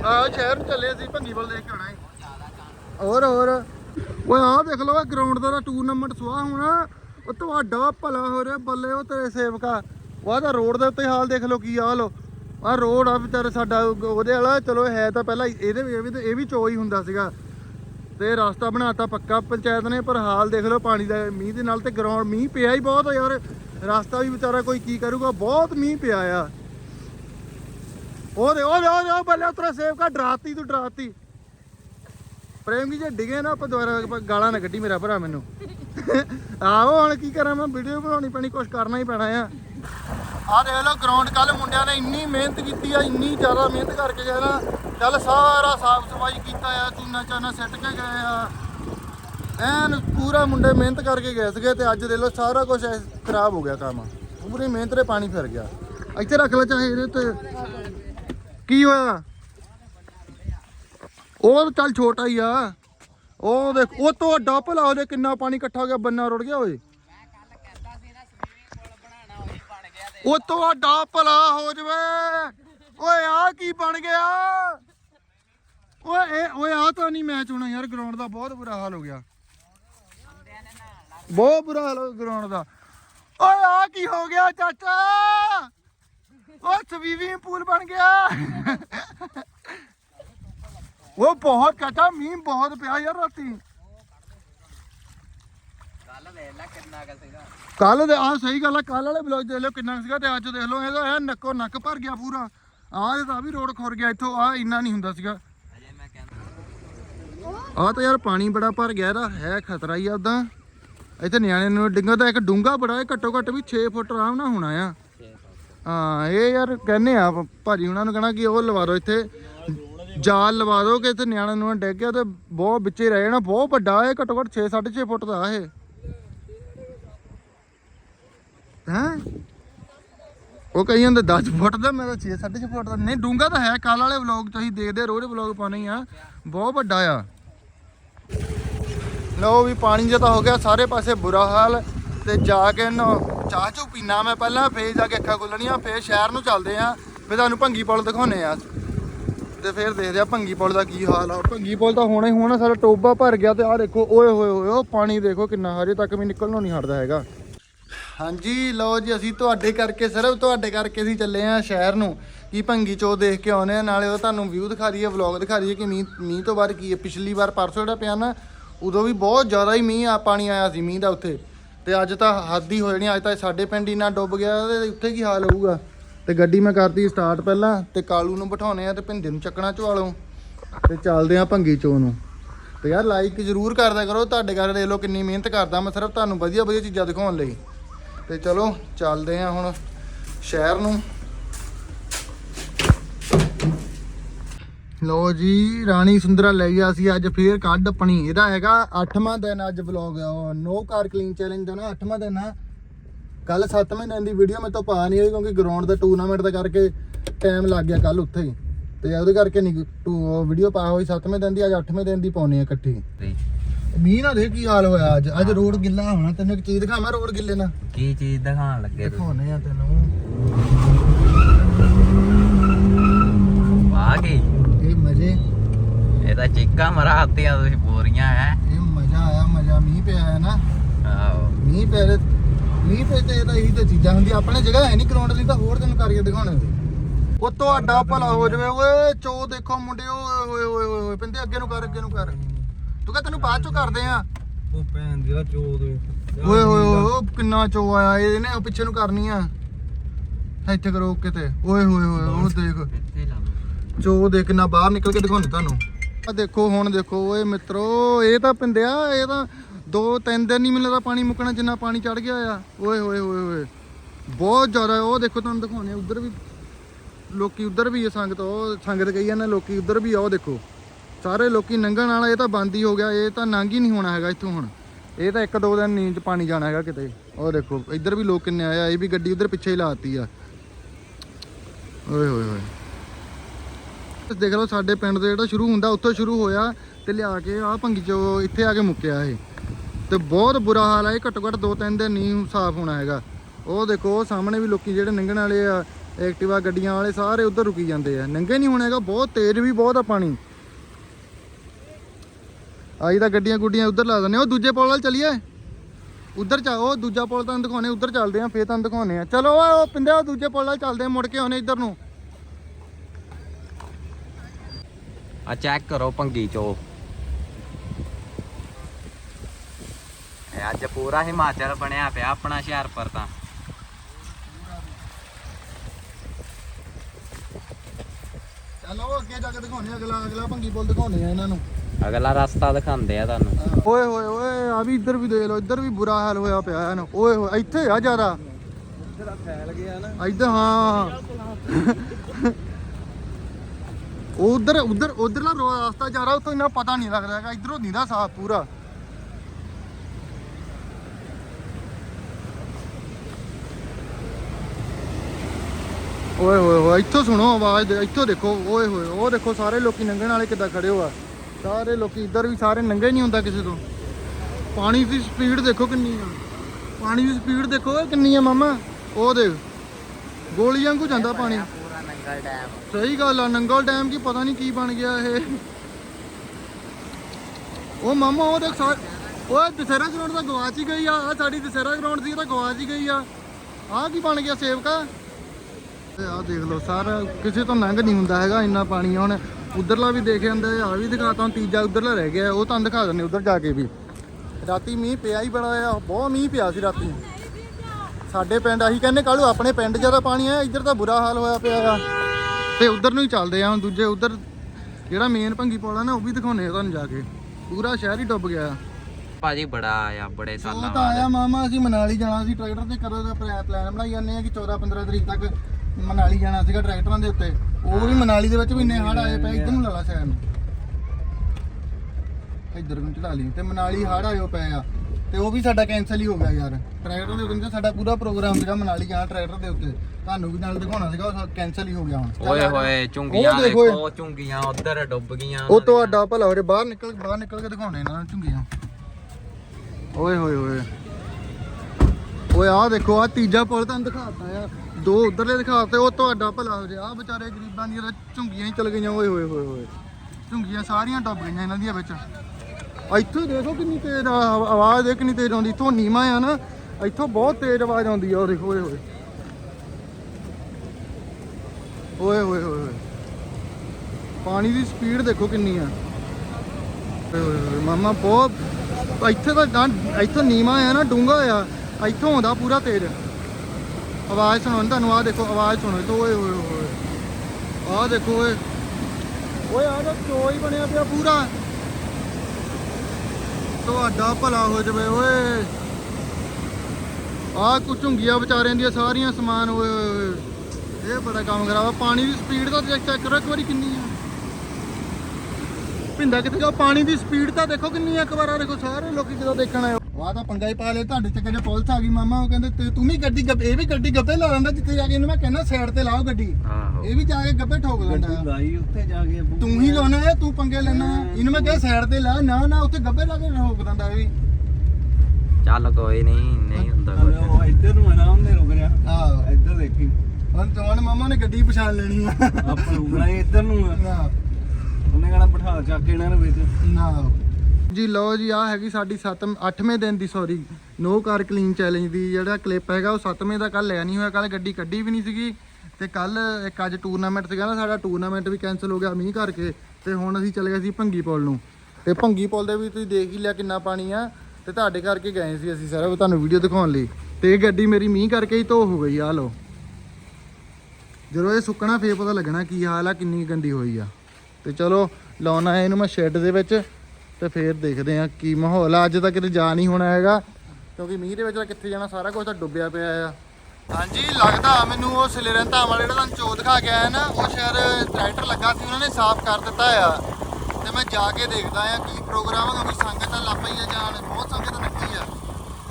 ਆਹ ਸ਼ਹਿਰ ਨੂੰ ਚੱਲੇ ਅਸੀਂ, ਭੰਗੀਵਲ ਦੇਖ ਕੇ ਆਉਣਾ ਹੈ ਹੋਰ ਹੋਰ। ਓਏ, ਆਹ ਦੇਖ ਲਓ ਗਰਾਊਂਡ ਦਾ ਟੂਰਨਾਮੈਂਟ ਸੁਆ ਹੋਣਾ। ਉਹ ਤੁਹਾਡਾ ਭਲਾ ਹੋ ਰਿਹਾ, ਬੱਲੇ ਉਹ ਤੇਰੇ ਸੇਵਕਾ। ਉਹ ਤਾਂ ਰੋਡ ਦੇ ਉੱਤੇ ਹਾਲ ਦੇਖ ਲਓ ਕੀ ਹਾਲ ਆ ਰੋਡ ਆ ਵਿਚਾਰੇ ਸਾਡਾ, ਉਹਦੇ ਵਾਲਾ, ਚਲੋ ਹੈ ਤਾਂ ਪਹਿਲਾਂ ਇਹਦੇ ਵੀ, ਇਹ ਵੀ ਚੋ ਹੀ ਹੁੰਦਾ ਸੀਗਾ। ਤੇ ਰਸਤਾ ਬਣਾਤਾ ਪੱਕਾ, ਪੰਚਾਇਤ ਨੇ, ਪਰ ਹਾਲ ਦੇਖ ਲਓ, ਪਾਣੀ ਦਾ ਮੀਂਹ ਦੇ ਨਾਲ ਤੇ ਗਰਾਊਂਡ ਮੀਂਹ ਪਿਆ ਹੀ ਬਹੁਤ ਆ ਯਾਰ। ਰਸਤਾ ਵੀ ਵਿਚਾਰਾ ਕੋਈ ਕੀ ਕਰੂਗਾ, ਬਹੁਤ ਮੀਂਹ ਪਿਆ ਆ। ਉਹ ਦੇ ਉਹ ਦੇ ਉਹ ਦੇ ਉਹ ਬੱਲੇ, ਉਤਰਾ ਸੇਵ ਕਾ ਡਰਾਤੀ ਤੂੰ, ਡਰਾਤੀ। ਪ੍ਰੇਮ ਜੀ, ਜੇ ਡਿਗੇ ਨਾ, ਆਪਾਂ ਦੁਬਾਰਾ ਗਾਲਾਂ ਨਾ ਕੱਢੀ ਮੇਰਾ ਭਰਾ ਮੈਨੂੰ। ਆਹੋ, ਹੁਣ ਕੀ ਕਰਾਂ ਮੈਂ, ਵੀਡੀਓ ਬਣਾਉਣੀ ਪੈਣੀ ਕੁਝ ਕਰਨਾ ਹੀ ਪੈਣਾ ਆ। ਆ ਦੇਖ ਲਓ ਗਰਾਊਂਡ ਕੱਲ ਮੁੰਡਿਆਂ ਨੇ ਇੰਨੀ ਮਿਹਨਤ ਕੀਤੀ ਆ, ਇੰਨੀ ਜ਼ਿਆਦਾ ਮਿਹਨਤ ਕਰਕੇ ਗਏ ਨਾ ਕੱਲ ਸਾਰਾ ਸਾਫ਼ ਸਫ਼ਾਈ ਕੀਤਾ ਆ, ਚੂਨਾ ਚਾਨਾ ਸੱਟ ਕੇ ਗਏ ਆ। ਐਨ ਪੂਰਾ ਮੁੰਡੇ ਮਿਹਨਤ ਕਰਕੇ ਗਏ ਸੀਗੇ ਤੇ ਅੱਜ ਦੇਖ ਲਓ, ਸਾਰਾ ਕੁਝ ਖਰਾਬ ਹੋ ਗਿਆ ਕੰਮ। ਪੂਰੀ ਮਿਹਨਤ ਦੇ ਪਾਣੀ ਫਿਰ ਗਿਆ। ਇੱਥੇ ਰੱਖ ਲੈ ਚਾਹੇ ਇਹਦੇ ਤੇ ਕੀ ਹੋਇਆ? ਉਹ ਚੱਲ ਛੋਟਾ ਹੀ ਆ। ਉਹ ਦੇਖ, ਉਹ ਤੋਂ ਡੱਪ ਲਾ ਉਹਦੇ ਕਿੰਨਾ ਪਾਣੀ ਇਕੱਠਾ ਹੋ ਗਿਆ, ਬੰਨਾ ਰੁੜ ਗਿਆ ਓਏ। ਉਹ ਤੋਂ ਡੱਪ ਲਾ ਹੋ ਜਵੇ। ਓਏ ਆ ਕੀ ਬਣ ਗਿਆ? ਓਏ, ਇਹ, ਓਏ ਆ ਤਾਂ ਨਹੀਂ ਮੈਚ ਹੋਣਾ ਯਾਰ ਗਰਾਊਂਡ ਦਾ ਬਹੁਤ ਬੁਰਾ ਹਾਲ ਹੋ ਗਿਆ। ਬਹੁਤ ਬੁਰਾ ਹਾਲ ਹੋ ਗਰਾਊਂਡ ਦਾ। ਓਏ ਆ ਕੀ ਹੋ ਗਿਆ, ਚਾਚਾ? ਓ ਸਵੀਮਿੰਗ ਪੂਲ ਬਣ ਗਿਆ। ਉਹ ਬਹੁਤ ਚਾਚਾ ਮੀਂਹ ਬਹੁਤ ਪਿਆ ਯਾਰ ਰਾਤੀ। ਕੱਲ ਦੇ ਆ ਸਹੀ ਗੱਲ ਆ ਕੱਲ ਵਾਲੇ ਬਲੌਗ ਦੇਖ ਲਿਓ ਕਿੰਨਾ ਸੀਗਾ ਤੇ ਅੱਜ ਦੇਖ ਲਓ ਇਹਦਾ ਐ ਨੱਕੋ ਨੱਕ ਭਰ ਗਿਆ ਪੂਰਾ। ਆਹ ਇਹਦਾ ਵੀ ਰੋਡ ਖੁਰ ਗਿਆ ਇੱਥੋਂ ਆ ਇੰਨਾ ਨਹੀਂ ਹੁੰਦਾ ਸੀਗਾ। ਆ ਤਾਂ ਯਾਰ ਪਾਣੀ ਬੜਾ ਭਰ ਗਿਆ ਇਹਦਾ ਹੈ ਖਤਰਾ ਹੀ ਆ ਉਦਾਂ ਇੱਥੇ ਨਿਆਣੇ ਨੂੰ ਡਿੰਗਾ ਤਾਂ ਇੱਕ ਡੂੰਗਾ ਬੜਾ ਹੈ ਘੱਟੋ ਘੱਟ ਵੀ 6 ਫੁੱਟ ਆਰਾਮ ਨਾਲ ਹੋਣਾ ਆ। ਹਾਂ, ਇਹ ਯਾਰ ਕਹਿੰਨੇ ਆ, ਭਾਜੀ ਉਹਨਾਂ ਨੂੰ ਕਹਣਾ ਕਿ ਉਹ ਲਵਾ ਦਿਓ ਇੱਥੇ, ਜਾਲ ਲਵਾ ਦਿਓ ਕਿ ਇੱਥੇ ਨਿਆਣੇ ਨੂੰ ਡਿੱਗ ਗਿਆ ਤੇ ਬਹੁਤ ਵਿੱਚੇ ਰਹਿ ਜਾਣਾ, ਬਹੁਤ ਵੱਡਾ ਇਹ ਘੱਟੋ ਘੱਟ 6 6.5 ਫੁੱਟ ਦਾ ਇਹ। ਹੈਂ? ਉਹ ਕਹੀ ਹੁੰਦੇ 10 ਫੁੱਟ ਦਾ, ਮੈਂ ਤਾਂ 6 6.5 ਫੁੱਟ ਦਾ। ਨਹੀਂ ਡੂੰਗਾ ਤਾਂ ਹੈ ਕੱਲ ਵਾਲੇ ਵਲੌਗ ਤੁਸੀਂ ਦੇਖਦੇ ਰੋਜ਼ ਵਲੌਗ ਪਾਉਣੇ ਆ। ਬਹੁਤ ਵੱਡਾ ਆ। ਲਓ ਵੀ, ਪਾਣੀ ਜਿਹਾ ਤਾਂ ਹੋ ਗਿਆ, ਸਾਰੇ ਪਾਸੇ ਬੁਰਾ ਹਾਲ। ਤੇ ਜਾ ਕੇ ਨਾ ਚਾਹ ਚੂ ਪੀਣਾ ਮੈਂ ਪਹਿਲਾਂ, ਫੇਰ ਜਾ ਕੇ ਅੱਖਾਂ ਖੁੱਲਣੀਆਂ, ਫੇਰ ਸ਼ਹਿਰ ਨੂੰ ਚੱਲਦੇ ਆ। ਫੇਰ ਤੁਹਾਨੂੰ ਭੰਗੀ ਪੁਲ ਦਿਖਾਉਨੇ ਆ। ਤੇ ਫੇਰ ਦੇਖਦੇ ਆ ਭੰਗੀ ਪੁਲ ਦਾ ਕੀ ਹਾਲ ਆ। ਭੰਗੀ ਪੁਲ ਤਾਂ ਹੋਣਾ ਹੀ ਹੋਣਾ ਸਾਰਾ ਟੋਬਾ ਭਰ ਗਿਆ ਤੇ ਆਹ ਦੇਖੋ, ਓਏ ਹੋਏ ਹੋਏ, ਉਹ ਪਾਣੀ ਦੇਖੋ ਕਿੰਨਾ, ਹਜੇ ਤੱਕ ਵੀ ਨਿਕਲਣੋਂ ਨਹੀਂ ਹਟਦਾ ਹੈਗਾ। ਹਾਂਜੀ, ਲਓ ਜੀ, ਅਸੀਂ ਤੁਹਾਡੇ ਕਰਕੇ ਸਿਰਫ ਤੁਹਾਡੇ ਕਰਕੇ ਅਸੀਂ ਚੱਲੇ ਆ ਸ਼ਹਿਰ ਨੂੰ। ਕੀ ਭੰਗੀ ਚੋ ਦੇਖ ਕੇ ਆਉਨੇ ਆ, ਨਾਲੇ ਉਹ ਤੁਹਾਨੂੰ ਵਿਊ ਦਿਖਾ ਰਹੀ ਹੈ ਵਲੌਗ ਦਿਖਾ ਰਹੀ ਹੈ ਕਿ ਮੀਂਹ ਮੀਂਹ ਤੋਂ ਬਾਅਦ ਕੀ ਹੈ। ਪਿਛਲੀ ਵਾਰ ਪਰਸੋਂ ਜਿਹੜਾ ਪਿਆ ਨਾ, ਉਦੋਂ ਵੀ ਬਹੁਤ ਜ਼ਿਆਦਾ ਹੀ ਮੀਂਹ ਆ, ਪਾਣੀ ਆਇਆ ਸੀ ਮੀਂਹ ਦਾ ਉੱਥੇ। ਤੇ ਅੱਜ ਤਾਂ ਹੱਦ ਹੀ ਹੋ ਜਾਣੀ, ਅੱਜ ਤਾਂ ਸਾਡੇ ਪਿੰਡ ਹੀ ਨਾ ਡੁੱਬ ਗਿਆ, ਤੇ ਉੱਥੇ ਕੀ ਹਾਲ ਹੋਊਗਾ? ਤੇ ਗੱਡੀ ਮੈਂ ਕਰਤੀ ਸਟਾਰਟ ਪਹਿਲਾਂ, ਤੇ ਕਾਲੂ ਨੂੰ ਬਿਠਾਉਣੇ ਆ ਤੇ ਭਿੰਦੇ ਨੂੰ ਚੱਕਣਾ ਚਵਾਲੋਂ ਤੇ ਚੱਲਦੇ ਆ ਭੰਗੀ ਚੋ ਨੂੰ। ਤੇ ਯਾਰ ਲਾਈਕ ਜ਼ਰੂਰ ਕਰਦਾ ਕਰੋ, ਤੁਹਾਡੇ ਘਰ ਦੇਖ ਲਓ ਕਿੰਨੀ ਮਿਹਨਤ ਕਰਦਾ ਮੈਂ ਸਿਰਫ ਤੁਹਾਨੂੰ ਵਧੀਆ ਵਧੀਆ ਚੀਜ਼ਾਂ ਦਿਖਾਉਣ ਲਈ। ਤੇ ਚਲੋ, ਚੱਲਦੇ ਆ ਹੁਣ ਸ਼ਹਿਰ ਨੂੰ। ਲੋ ਜੀ ਰਾਣੀ ਸੁੰਦਰਾ ਲੈ ਗਿਆ ਸੀ ਅੱਜ ਫੇਰ ਕੱਢ ਆਪਣੀ। ਇਹਦਾ ਹੈਗਾ 8ਵਾਂ ਦਿਨ ਅੱਜ vlog no car clean challenge ਦਾ ਨਾ 8ਵਾਂ ਦਿਨ ਆ। ਕੱਲ 7ਵੇਂ ਦਿਨ ਦੀ ਵੀਡੀਓ ਮੈਂ ਤੋਂ ਪਾ ਨਹੀਂ ਹੋਈ ਕਿਉਂਕਿ ਗਰਾਊਂਡ ਦਾ ਟੂਰਨਾਮੈਂਟ ਦਾ ਕਰਕੇ ਟਾਈਮ ਲੱਗ ਗਿਆ ਕੱਲ ਉੱਥੇ ਹੀ। ਤੇ ਉਹਦੇ ਕਰਕੇ ਨਹੀਂ ਵੀਡੀਓ ਪਾ ਹੋਈ 7ਵੇਂ ਦਿਨ ਦੀ ਅੱਜ 8ਵੇਂ ਦਿਨ ਦੀ ਪਾਉਣੀ ਆ ਇਕੱਠੀ। ਮੀਂਹ ਨਾ ਦੇ ਕੀ ਹਾਲ ਹੋਇਆ ਅੱਜ। ਅੱਜ ਰੋਡ ਗਿੱਲਾ ਹੋਣਾ ਤੈਨੂੰ ਇੱਕ ਚੀਜ਼ ਦਿਖਾਵਾਂ ਰੋਡ ਗਿੱਲੇ ਨਾਲ? ਕੀ ਚੀਜ਼ ਦਿਖਾਉਣ ਲੱਗੇ ਤੁਸੀਂ? ਦਿਖਾਉਣੇ ਆ ਤੈਨੂੰ। ਵਾਹ ਕੀ ਇਹ ਮਜ਼ੇ ਇਹ ਤਾਂ ਚੀਕਾਂ ਮਰਾਤੀਆਂ ਤੁਸੀਂ ਬੋਰੀਆਂ ਐ ਇਹ ਮਜ਼ਾ ਆਇਆ ਮਜ਼ਾ। ਮੀਂਹ ਪਿਆ ਹੈ ਨਾ। ਆਹੋ। ਮੀਂਹ ਪੈ ਰਿਹਾ ਮੀਂਹ ਪੈ ਤੇ ਇਹਦਾ ਇਹੀ ਤਾਂ ਚੀਜ਼ਾਂ ਹੁੰਦੀਆਂ। ਆਪਣੇ ਜਗ੍ਹਾ ਹੈ ਨਹੀਂ ਗਰਾਊਂਡ ਦੀ ਤਾਂ ਹੋਰ ਤੈਨੂੰ ਕਰਕੇ ਦਿਖਾਉਣੇ ਸੀ ਉਹ ਤੁਹਾਡਾ ਭਲਾ ਹੋ ਜਾਵੇ। ਓਏ ਚੋ ਦੇਖੋ ਮੁੰਡਿਓ ਓਏ ਹੋਏ ਹੋਏ ਹੋਏ ਪਿੰਦੇ ਅੱਗੇ ਨੂੰ ਕਰ ਅੱਗੇ ਨੂੰ ਕਰ। ਤੂੰ ਕਹ ਤੈਨੂੰ ਬਾਅਦ ਚੋਂ ਕਰਦੇ ਆ। ਉਹ ਭੈਣ ਦੀ ਦਾ। ਚੋਦ ਓਏ ਹੋਏ ਹੋਏ ਉਹ ਕਿੰਨਾ ਚੋ ਆਇਆ। ਇਹਨੇ ਉਹ ਪਿੱਛੇ ਨੂੰ ਕਰਨੀ ਆ। ਇੱਥੇ ਕਰੋ ਕਿਤੇ ਓਏ ਹੋਏ ਹੋਏ ਉਹ ਦੇਖ। ਚੋ ਦੇਖ ਕਿੰਨਾ ਬਾਹਰ ਨਿਕਲ ਕੇ ਦਿਖਾਉਂਦੇ ਤੁਹਾਨੂੰ। ਆ ਦੇਖੋ, ਹੁਣ ਦੇਖੋ, ਓਏ ਮਿੱਤਰੋ, ਇਹ ਤਾਂ ਪਿੰਦਿਆ ਇਹ ਤਾਂ ਦੋ, ਤਿੰਨ ਦਿਨ ਨਹੀਂ ਮਿਲਦਾ ਪਾਣੀ ਮੁੱਕਣਾ, ਜਿੰਨਾ ਪਾਣੀ ਚੜ ਗਿਆ ਆ। ਓਏ ਹੋਏ ਹੋਏ ਹੋਏ ਬਹੁਤ ਜ਼ਿਆਦਾ, ਉਹ ਦੇਖੋ, ਤੁਹਾਨੂੰ ਦਿਖਾਉਣੇ ਉਧਰ ਵੀ ਲੋਕੀ, ਉਧਰ ਵੀ ਆ ਸੰਗਤ, ਉਹ ਸੰਗਤ ਗਈ ਜਾਂਦੇ ਲੋਕੀ ਉਧਰ ਵੀ ਆ, ਉਹ ਦੇਖੋ। ਸਾਰੇ ਲੋਕੀ ਲੰਘਣ ਵਾਲਾ, ਇਹ ਤਾਂ ਬੰਦ ਹੀ ਹੋ ਗਿਆ, ਇਹ ਤਾਂ ਨੰਗ ਹੀ ਨਹੀਂ ਹੋਣਾ ਹੈਗਾ ਇੱਥੋਂ ਹੁਣ। ਇਹ ਤਾਂ ਇੱਕ ਦੋ ਦਿਨ ਨੀਂਦ ਚ ਪਾਣੀ ਜਾਣਾ ਹੈਗਾ ਕਿਤੇ। ਉਹ ਦੇਖੋ, ਇੱਧਰ ਵੀ ਲੋਕ ਕਿੰਨੇ ਆਏ ਆ, ਇਹ ਵੀ ਗੱਡੀ ਉਧਰ ਪਿੱਛੇ ਹੀ ਲਾਤੀ ਆ। ਓਏ ਹੋਏ ਹੋਏ ਦੇਖ ਲਓ ਸਾਡੇ ਪਿੰਡ ਦੇ ਜਿਹੜਾ ਸ਼ੁਰੂ ਹੁੰਦਾ, ਉੱਥੋਂ ਸ਼ੁਰੂ ਹੋਇਆ ਤੇ ਲਿਆ ਕੇ ਆ ਭੰਗੀ ਚੋ ਇੱਥੇ ਆ ਕੇ ਮੁੱਕਿਆ ਇਹ। ਤੇ ਬਹੁਤ ਬੁਰਾ ਹਾਲ ਹੈ ਘੱਟੋ ਘੱਟ ਦੋ ਤਿੰਨ ਦਿਨ ਨਹੀਂ ਸਾਫ਼ ਹੋਣਾ ਹੈਗਾ। ਉਹ ਦੇਖੋ ਸਾਹਮਣੇ ਵੀ ਲੋਕੀ ਜਿਹੜੇ ਲੰਘਣ ਵਾਲੇ ਆ, ਐਕਟਿਵਾ ਗੱਡੀਆਂ ਵਾਲੇ ਸਾਰੇ ਉਧਰ ਰੁਕੀ ਜਾਂਦੇ ਆ। ਨੰਗੇ ਨਹੀਂ ਹੋਣਾ ਹੈਗਾ, ਬਹੁਤ ਤੇਜ਼ ਵੀ ਬਹੁਤ ਆ ਪਾਣੀ। ਆਈ ਤਾਂ ਗੱਡੀਆਂ ਗੁੱਡੀਆਂ ਉਧਰ ਲਾ ਦਿੰਦੇ ਉਹ ਦੂਜੇ ਪੁਲ ਵੱਲ ਚਲੀਏ। ਉਧਰ ਚਾ, ਉਹ ਦੂਜਾ ਪੁਲ ਤੁਹਾਨੂੰ ਦਿਖਾਉਣੇ, ਉਧਰ ਚੱਲਦੇ ਆ, ਫੇਰ ਤੁਹਾਨੂੰ ਦਿਖਾਉਣੇ ਆ। ਚਲੋ ਓਏ, ਉਹ ਪਿੰਦੇ ਉਹ ਦੂਜੇ ਪੁਲ ਵੱਲ ਚੱਲਦੇ ਆ, ਮੁੜ ਕੇ ਆਉਣੇ ਇੱਧਰ ਨੂੰ। ਆ ਚੈੱਕ ਕਰੋ ਭੰਗੀ ਚੋ ਇਹ ਅੱਜ ਪੂਰਾ ਹਿਮਾਚਲ ਬਣਿਆ ਪਿਆ ਆਪਣਾ ਹੁਸ਼ਿਆਰਪੁਰ ਤਾਂ। ਚਲੋ ਅੱਗੇ ਜਾ ਕੇ ਦਿਖਾਉਣੇ ਅਗਲਾ ਅਗਲਾ ਭੰਗੀ ਪੁੱਲ ਦਿਖਾਉਣੇ ਆ ਇਹਨਾਂ ਨੂੰ। ਅਗਲਾ ਰਸਤਾ ਦਿਖਾਉਂਦੇ ਆ ਤੁਹਾਨੂੰ। ਓਏ ਹੋਏ ਓਏ ਆ ਵੀ ਇੱਧਰ ਵੀ ਦੇਖ ਲਓ ਇੱਧਰ ਵੀ ਬੁਰਾ ਹਾਲ ਹੋਇਆ ਪਿਆ ਹੈ ਨਾ ਓਏ ਹੋਏ ਇੱਥੇ ਆ ਜ਼ਿਆਦਾ। ਤੇਰਾ ਫੈਲ ਗਿਆ ਨਾ। ਇੱਧਰ ਹਾਂ। ਉਧਰ ਉਧਰ, ਉਧਰਲਾ ਰਸਤਾ ਜਾ ਰਿਹਾ, ਉੱਥੋਂ ਇੰਨਾ ਪਤਾ ਨਹੀਂ ਲੱਗਦਾ ਹੈਗਾ। ਇਧਰੋਂ ਨੀਂਦਾ ਸਾਫ਼ ਪੂਰਾ। ਓਏ ਹੋਏ ਹੋਏ ਇੱਥੋਂ ਸੁਣੋ ਆਵਾਜ਼ ਇੱਥੋਂ ਦੇਖੋ, ਓਏ ਹੋਏ ਉਹ ਦੇਖੋ, ਸਾਰੇ ਲੋਕੀ ਨੰਗਣ ਵਾਲੇ ਕਿੱਦਾਂ ਖੜੇ ਹੋ ਆ। ਸਾਰੇ ਲੋਕੀ, ਇੱਧਰ ਵੀ ਸਾਰੇ ਨੰਗੇ ਨਹੀਂ ਹੁੰਦਾ ਕਿਸੇ ਤੋਂ। ਪਾਣੀ ਦੀ ਸਪੀਡ ਦੇਖੋ ਕਿੰਨੀ ਆ। ਪਾਣੀ ਦੀ ਸਪੀਡ ਦੇਖੋ ਕਿੰਨੀ ਆ ਮਾਮਾ। ਉਹ ਦੇਖ, ਗੋਲੀ ਵਾਂਗੂ ਜਾਂਦਾ ਪਾਣੀ। ਨੰਗਲ ਡੈਮ। ਸਹੀ ਗੱਲ ਆ, ਨੰਗਲ ਡੈਮ ਕੀ ਪਤਾ ਨਹੀਂ ਕੀ ਬਣ ਗਿਆ ਇਹ। ਉਹ ਮਾਮਾ, ਉਹ ਦੇਖ ਸਾ- ਓਏ, ਦਸਹਿਰਾ ਗਰਾਊਂਡ ਤਾਂ ਗਵਾਚ ਹੀ ਗਈ ਆ। ਆ ਸਾਡੀ ਦਸਹਿਰਾ ਗਰਾਊਂਡ ਸੀ ਤਾਂ ਗਵਾਚ ਹੀ ਗਈ ਆ। ਆ ਕੀ ਬਣ ਗਿਆ ਸੇਵਕਾ? ਤੇ ਆ ਦੇਖ ਲਓ ਸਾਰਾ, ਕਿਸੇ ਤੋਂ ਲੰਘ ਨਹੀਂ ਹੁੰਦਾ ਹੈਗਾ, ਇੰਨਾ ਪਾਣੀ ਆ ਹੁਣ। ਉਧਰਲਾ ਵੀ ਦੇਖ ਜਾਂਦਾ ਆ ਵੀ ਦਿਖਾਤਾ ਹੁਣ ਤੀਜਾ ਉਧਰਲਾ ਰਹਿ ਗਿਆ, ਉਹ ਤੁਹਾਨੂੰ ਦਿਖਾ ਦਿੰਦੇ ਉਧਰ ਜਾ ਕੇ ਵੀ। ਰਾਤੀ ਮੀਂਹ ਪਿਆ ਹੀ ਬੜਾ ਆ, ਬਹੁਤ ਮੀਂਹ ਪਿਆ ਸੀ ਰਾਤੀ। ਸਾਡੇ ਪਿੰਡ ਅਸੀਂ ਕਹਿੰਦੇ ਕੱਲ੍ਹ ਆਪਣੇ ਪਿੰਡ ਜ਼ਿਆਦਾ ਪਾਣੀ ਆ ਇੱਧਰ ਤਾਂ ਬੁਰਾ ਹਾਲ ਹੋਇਆ ਪਿਆ ਆ ਤੇ ਉਧਰ ਨੂੰ ਹੀ ਚੱਲਦੇ ਆ ਹੁਣ ਦੂਜੇ ਉਧਰ ਜਿਹੜਾ ਮੇਨ ਭੰਗੀ ਪੌੜਾ ਨਾ ਉਹ ਵੀ ਦਿਖਾਉਣੇ ਆ ਤੁਹਾਨੂੰ ਜਾ ਕੇ। ਪੂਰਾ ਸ਼ਹਿਰ ਹੀ ਡੁੱਬ ਗਿਆ। ਭਾਜੀ ਬੜਾ ਆਇਆ ਬੜੇ ਉਹ ਸਾਲਾਂ ਤਾਂ ਆਇਆ ਮਾਮਾ ਅਸੀਂ ਮਨਾਲੀ ਜਾਣਾ ਸੀ ਟਰੈਕਟਰ ਤੇ ਕਦੋਂ ਦਾ ਪਲਾਨ ਬਣਾਈ ਜਾਂਦੇ ਆ ਕਿ 14 15 ਤਰੀਕ ਤੱਕ ਮਨਾਲੀ ਜਾਣਾ ਸੀਗਾ ਟਰੈਕਟਰਾਂ ਦੇ ਉੱਤੇ। ਉਹ ਵੀ ਮਨਾਲੀ ਦੇ ਵਿੱਚ ਵੀ ਇੰਨੇ ਹੜ ਆਏ ਪਏ ਇੱਧਰ ਨੂੰ ਲਾ ਲਾ ਸਾਈਡ ਨੂੰ। ਇੱਧਰ ਨੂੰ ਚੜਾ ਲਈ ਤੇ ਮਨਾਲੀ ਹੜ ਆਇਓ ਪਏ ਆ। ਤੇ ਉਹ ਵੀ ਸਾਡਾ ਕੈਨਸਲ ਹੀ ਹੋ ਗਿਆ ਯਾਰ। ਟਰੈਕਟਰ ਦੇ ਉੱਤੇ ਸਾਡਾ ਪੂਰਾ ਪ੍ਰੋਗਰਾਮ ਸੀਗਾ ਮਨਾਲੀ ਜਾਣਾ ਟਰੈਕਟਰ ਦੇ ਉੱਤੇ। ਤੁਹਾਨੂੰ ਵੀ ਨਾਲ ਦਿਖਾਉਣਾ ਸੀਗਾ ਉਹ ਕੈਨਸਲ ਹੀ ਹੋ ਗਿਆ ਹੁਣ। ਓਏ। ਹੋਏ ਚੁੰਗੀਆਂ ਦੇਖੋ ਚੁੰਗੀਆਂ ਉਧਰ ਡੁੱਬ ਗਈਆਂ ਉਹ ਤੁਹਾਡਾ ਭਲਾ ਹੋਰੇ ਬਾਹਰ ਨਿਕਲ ਬਾਹਰ ਨਿਕਲ ਕੇ ਦਿਖਾਉਣੇ ਇਹਨਾਂ ਨੂੰ ਝੁੰਗੀਆਂ। ਓਏ ਹੋਏ ਹੋਏ। ਓਏ ਆਹ ਦੇਖੋ ਆ ਤੀਜਾ ਪੁਲ ਤੁਹਾਨੂੰ ਦਿਖਾਤਾ ਆ ਦੋ ਉਧਰਲੇ ਦਿਖਾਤੇ ਉਹ ਤੁਹਾਡਾ ਭਲਾ ਹੋ ਰਿਹਾ। ਆ ਵਿਚਾਰੇ ਗਰੀਬਾਂ ਦੀਆਂ ਝੁੰਗੀਆਂ ਹੀ ਚਲ ਗਈਆਂ ਓਏ ਹੋਏ ਹੋਏ ਹੋਏ। ਝੁੰਗੀਆਂ ਸਾਰੀਆਂ ਡੁੱਬ ਗਈਆਂ ਇਹਨਾਂ ਦੀਆਂ ਵਿੱਚ। ਇੱਥੇ ਦੇਖੋ ਕਿੰਨੀ ਤੇਜ਼ ਆ- ਆਵਾਜ਼ ਦੇ ਕਿੰਨੀ ਤੇਜ਼ ਆਉਂਦੀ। ਇੱਥੋਂ ਨੀਮਾ ਆ ਨਾ, ਇੱਥੋਂ ਬਹੁਤ ਤੇਜ਼ ਆਵਾਜ਼ ਆਉਂਦੀ ਆ, ਉਹ ਦੇਖੋ, ਓਏ ਹੋਏ। ਓਏ ਹੋਏ ਹੋਏ ਹੋਏ। ਪਾਣੀ ਦੀ ਸਪੀਡ ਦੇਖੋ ਕਿੰਨੀ ਆ। ਓਏ ਹੋਏ ਹੋਏ ਮਾਮਾ, ਬਹੁਤ ਇੱਥੇ ਤਾਂ ਨਾ- ਇੱਥੋਂ ਨੀਵਾ ਆ ਨਾ ਡੂੰਗਾ ਆ, ਇੱਥੋਂ ਆਉਂਦਾ ਪੂਰਾ ਤੇਜ਼। ਆਵਾਜ਼ ਸੁਣੋ ਤੁਹਾਨੂੰ ਆ ਦੇਖੋ, ਆਵਾਜ਼ ਸੁਣੋ, ਇੱਥੋਂ ਓਏ ਹੋਏ ਹੋਏ। ਆ ਦੇਖੋ, ਓਏ। ਓਏ ਆ ਤਾਂ ਚੋ ਹੀ ਬਣਿਆ ਪਿਆ ਪੂਰਾ। ਤੁਹਾਡਾ ਭਲਾ ਹੋ ਜਾਵੇ, ਓਏ। ਆ ਕੁ ਝੁੰਗੀਆਂ ਵਿਚਾਰਿਆਂ ਦੀਆਂ ਸਾਰੀਆਂ ਸਮਾਨ, ਓਏ। ਇਹ ਬੜਾ ਕੰਮ ਖਰਾਬ ਆ। ਪਾਣੀ ਦੀ ਸਪੀਡ ਤਾਂ ਚੈੱਕ ਚੈੱਕ ਕਰੋ ਇੱਕ ਵਾਰੀ ਕਿੰਨੀ ਆ। ਪਿੰਡਾ ਕਿੱਥੇ ਗਿਆ? ਪਾਣੀ ਦੀ ਸਪੀਡ ਤਾਂ ਦੇਖੋ ਕਿੰਨੀ ਆ। ਇੱਕ ਵਾਰ ਆ ਦੇਖੋ, ਸਾਰੇ ਲੋਕੀ ਜਦੋਂ ਦੇਖਣ ਆਏ ਵਾਹ, ਤਾਂ ਪੰਗਾ ਹੀ ਪਾ ਲਿਆ। ਤੁਹਾਡੇ ਚੱਕਰ 'ਚ ਪੁਲਿਸ ਆ ਗਈ। ਮਾਮਾ ਉਹ ਕਹਿੰਦੇ, ਤੇ ਤੂੰ ਵੀ ਗੱਡੀ ਗੱਪ- ਇਹ ਵੀ ਗੱਡੀ ਗੱਪੇ ਲਾ ਲੈਂਦਾ ਜਿੱਥੇ ਜਾ ਕੇ ਇਹਨੂੰ ਮੈਂ ਕਹਿੰਦਾ, ਸਾਈਡ ਤੇ ਲਾਓ ਗੱਡੀ। ਆਹੋ ਇਹ ਵੀ ਜਾ ਕੇ ਗੱਪੇ ਠੋਕ ਲੈਂਦਾ। ਆ। ਲਾਈ ਉੱਥੇ ਜਾ ਕੇ ਤੂੰ ਹੀ ਲਾਉਣਾ ਹੈ ਤੂੰ ਪੰਗੇ ਲੈਣਾ। ਇਹਨੂੰ ਮੈਂ ਕਿਹਾ ਸਾਈਡ ਤੇ ਲਾ ਨਾ ਨਾ ਉੱਥੇ ਗੱਪੇ ਲਾ ਕੇ ਠੋਕ ਦਿੰਦਾ ਇਹ ਵੀ। ਚੱਲ ਕੋਈ ਨਹੀਂ ਨਹੀਂ ਹੁੰਦਾ ਕੁਝ ਉਹ ਇੱਧਰ ਨੂੰ ਆਣਾ ਉਹਨੇ ਰੁਕ ਰਿਹਾ ਆਹ। ਇੱਧਰ ਦੇਖੀ। ਹੁਣ ਤੁਹਾਨੂੰ ਮਾਮਾ ਨੇ ਗੱਡੀ ਪਛਾਣ ਲੈਣੀ ਆ। ਆਪਾਂ ਰੁਕਣਾ ਹੀ ਇੱਧਰ ਨੂੰ ਆ। ਨਾ। ਉਹਨੇ ਕਹਣਾ ਬਿਠਾ ਚੱਕ ਇਹਨਾਂ ਨੂੰ ਵਿੱਚ। ਨਾ। ਜੀ ਲਓ ਜੀ ਆ ਹੈਗੀ ਸਾਡੀ 7 8ਵੇਂ ਦਿਨ ਦੀ sorry no car clean challenge ਦੀ। ਜਿਹੜਾ ਕਲਿੱਪ ਹੈਗਾ ਉਹ 7ਵੇਂ ਦਾ ਕੱਲ ਲਿਆ ਨਹੀਂ ਹੋਇਆ ਕੱਲ ਗੱਡੀ ਕੱਢੀ ਵੀ ਨਹੀਂ ਸੀਗੀ। ਤੇ ਕੱਲ ਇੱਕ ਅੱਜ ਟੂਰਨਾਮੈਂਟ ਸੀਗਾ ਨਾ, ਸਾਡਾ ਟੂਰਨਾਮੈਂਟ ਵੀ ਕੈਨਸਲ ਹੋ ਗਿਆ ਮੀਂਹ ਕਰਕੇ ਤੇ ਹੁਣ ਅਸੀਂ ਚਲੇ ਗਏ ਸੀ ਭੰਗੀ ਪੁਲ ਨੂੰ। ਤੇ ਭੰਗੀ ਪੁਲ ਦੇ ਵੀ ਤੁਸੀਂ ਦੇਖ ਹੀ ਲਿਆ ਕਿੰਨਾ ਪਾਣੀ ਆ। ਤੇ ਤੁਹਾਡੇ ਕਰਕੇ ਗਏ ਸੀ ਅਸੀਂ ਸਾਰਾ, ਤੁਹਾਨੂੰ ਵੀਡੀਓ ਦਿਖਾਉਣ ਲਈ। ਤੇ ਇਹ ਗੱਡੀ ਮੇਰੀ ਮੀਂਹ ਕਰਕੇ ਹੀ ਧੋ ਹੋ ਗਈ ਆ ਲਓ। ਜਦੋਂ ਇਹ ਸੁੱਕਣਾ, ਫੇਰ ਪਤਾ ਲੱਗਣਾ ਕੀ ਹਾਲ ਆ, ਕਿੰਨੀ ਗੰਦੀ ਹੋਈ ਆ। ਤੇ ਚਲੋ, ਲਾਉਣਾ ਇਹਨੂੰ ਮੈਂ ਸ਼ੈੱਡ ਦੇ ਵਿੱਚ, ਤੇ ਫੇਰ ਦੇਖਦੇ ਆ ਕੀ ਮਾਹੌਲ ਆ। ਅੱਜ ਤਾਂ ਕਿਤੇ ਜਾ ਨਹੀਂ ਹੋਣਾ ਹੈਗਾ, ਕਿਉਂਕਿ ਮੀਂਹ ਦੇ ਵਿੱਚ ਤਾਂ ਕਿੱਥੇ ਜਾਣਾ, ਸਾਰਾ ਕੁਝ ਤਾਂ ਡੁੱਬਿਆ ਪਿਆ ਆ। ਹਾਂਜੀ, ਲੱਗਦਾ ਮੈਨੂੰ ਉਹ ਸਲੇਰਨ ਧਾਮ ਜਿਹੜਾ ਤੁਹਾਨੂੰ ਚੋ ਦਿਖਾ ਕੇ ਆਇਆ ਨਾ, ਉਹ ਸ਼ਹਿਰ ਟਰੈਕਟਰ ਲੱਗਾ ਸੀ, ਉਹਨਾਂ ਨੇ ਸਾਫ਼ ਕਰ ਦਿੱਤਾ ਆ। ਤੇ ਮੈਂ ਜਾ ਕੇ ਦੇਖਦਾ ਆ ਕੀ ਪ੍ਰੋਗਰਾਮ ਆ, ਕਿਉਂਕਿ ਸੰਗਤ ਤਾਂ ਲੱਗ ਪਈ ਆ ਜਾਣ, ਬਹੁਤ ਸੰਗਤ ਲੱਗੀ ਆ।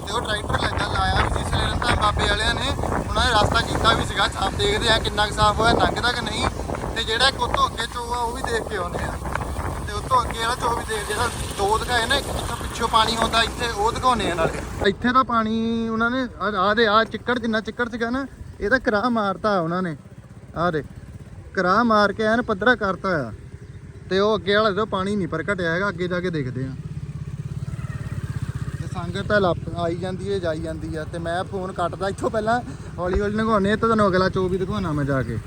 ਤੇ ਉਹ ਟਰੈਕਟਰ ਲੱਗਾ ਲਾਇਆ ਵੀ ਸੀ ਸਲੇਰਨ ਧਾਮ ਬਾਬੇ ਵਾਲਿਆਂ ਨੇ, ਉਹਨਾਂ ਨੇ ਰਸਤਾ ਕੀਤਾ ਵੀ ਸੀਗਾ ਸਾਫ਼ ਦੇਖਦੇ ਆ ਕਿੰਨਾ ਕੁ ਸਾਫ਼ ਹੋਇਆ ਲੰਘਦਾ ਕਿ ਨਹੀਂ। ਤੇ ਜਿਹੜਾ ਇੱਕ ਉੱਤੋਂ ਅੱਗੇ ਚੋ ਆ, ਉਹ ਵੀ ਦੇਖ ਕੇ ਆਉਂਦੇ ਆ। ਤੇ ਅੱਗੇ ਵਾਲਾ ਚੋ ਵੀ ਦੇਖ ਜਿਹੜਾ ਦੋ ਦਿਖਾਏ ਨਾ, ਇੱਕ ਜਿੱਥੋਂ ਪਿੱਛੋਂ ਪਾਣੀ ਆਉਂਦਾ, ਇੱਥੇ ਉਹ ਦਿਖਾਉਣੇ ਆ ਨਾਲੇ। ਇੱਥੇ ਤਾਂ ਪਾਣੀ ਉਹਨਾਂ ਨੇ ਆਹ ਦੇ, ਆ ਚਿੱਕੜ ਜਿੰਨਾ ਚਿੱਕੜ ਸੀਗਾ ਨਾ ਇਹਦਾ ਕਰਾ ਮਾਰਤਾ ਉਹਨਾਂ ਨੇ। ਆਹ ਦੇ ਕਰਾ ਮਾਰ ਕੇ ਐਨ ਪੱਧਰਾ ਕਰਤਾ ਆ। ਤੇ ਉਹ ਅੱਗੇ ਵਾਲਾ ਜਦੋਂ ਪਾਣੀ ਨਹੀਂ ਪਰ ਘਟਿਆ ਹੈਗਾ, ਅੱਗੇ ਜਾ ਕੇ ਦੇਖਦੇ ਆ। ਸੰਗਤ ਤਾਂ ਲੱਪ, ਆਈ ਜਾਂਦੀ ਹੈ ਜਾਈ ਜਾਂਦੀ ਆ। ਤੇ ਮੈਂ ਫੋਨ ਕੱਟਦਾ, ਇੱਥੋਂ ਪਹਿਲਾਂ ਹੌਲੀ ਹੌਲੀ ਲੰਘਾਉਣੇ ਤੇ ਤੁਹਾਨੂੰ ਅਗਲਾ ਚੋ ਵੀ ਦਿਖਾਉਣਾ ਮੈਂ ਜਾ ਕੇ।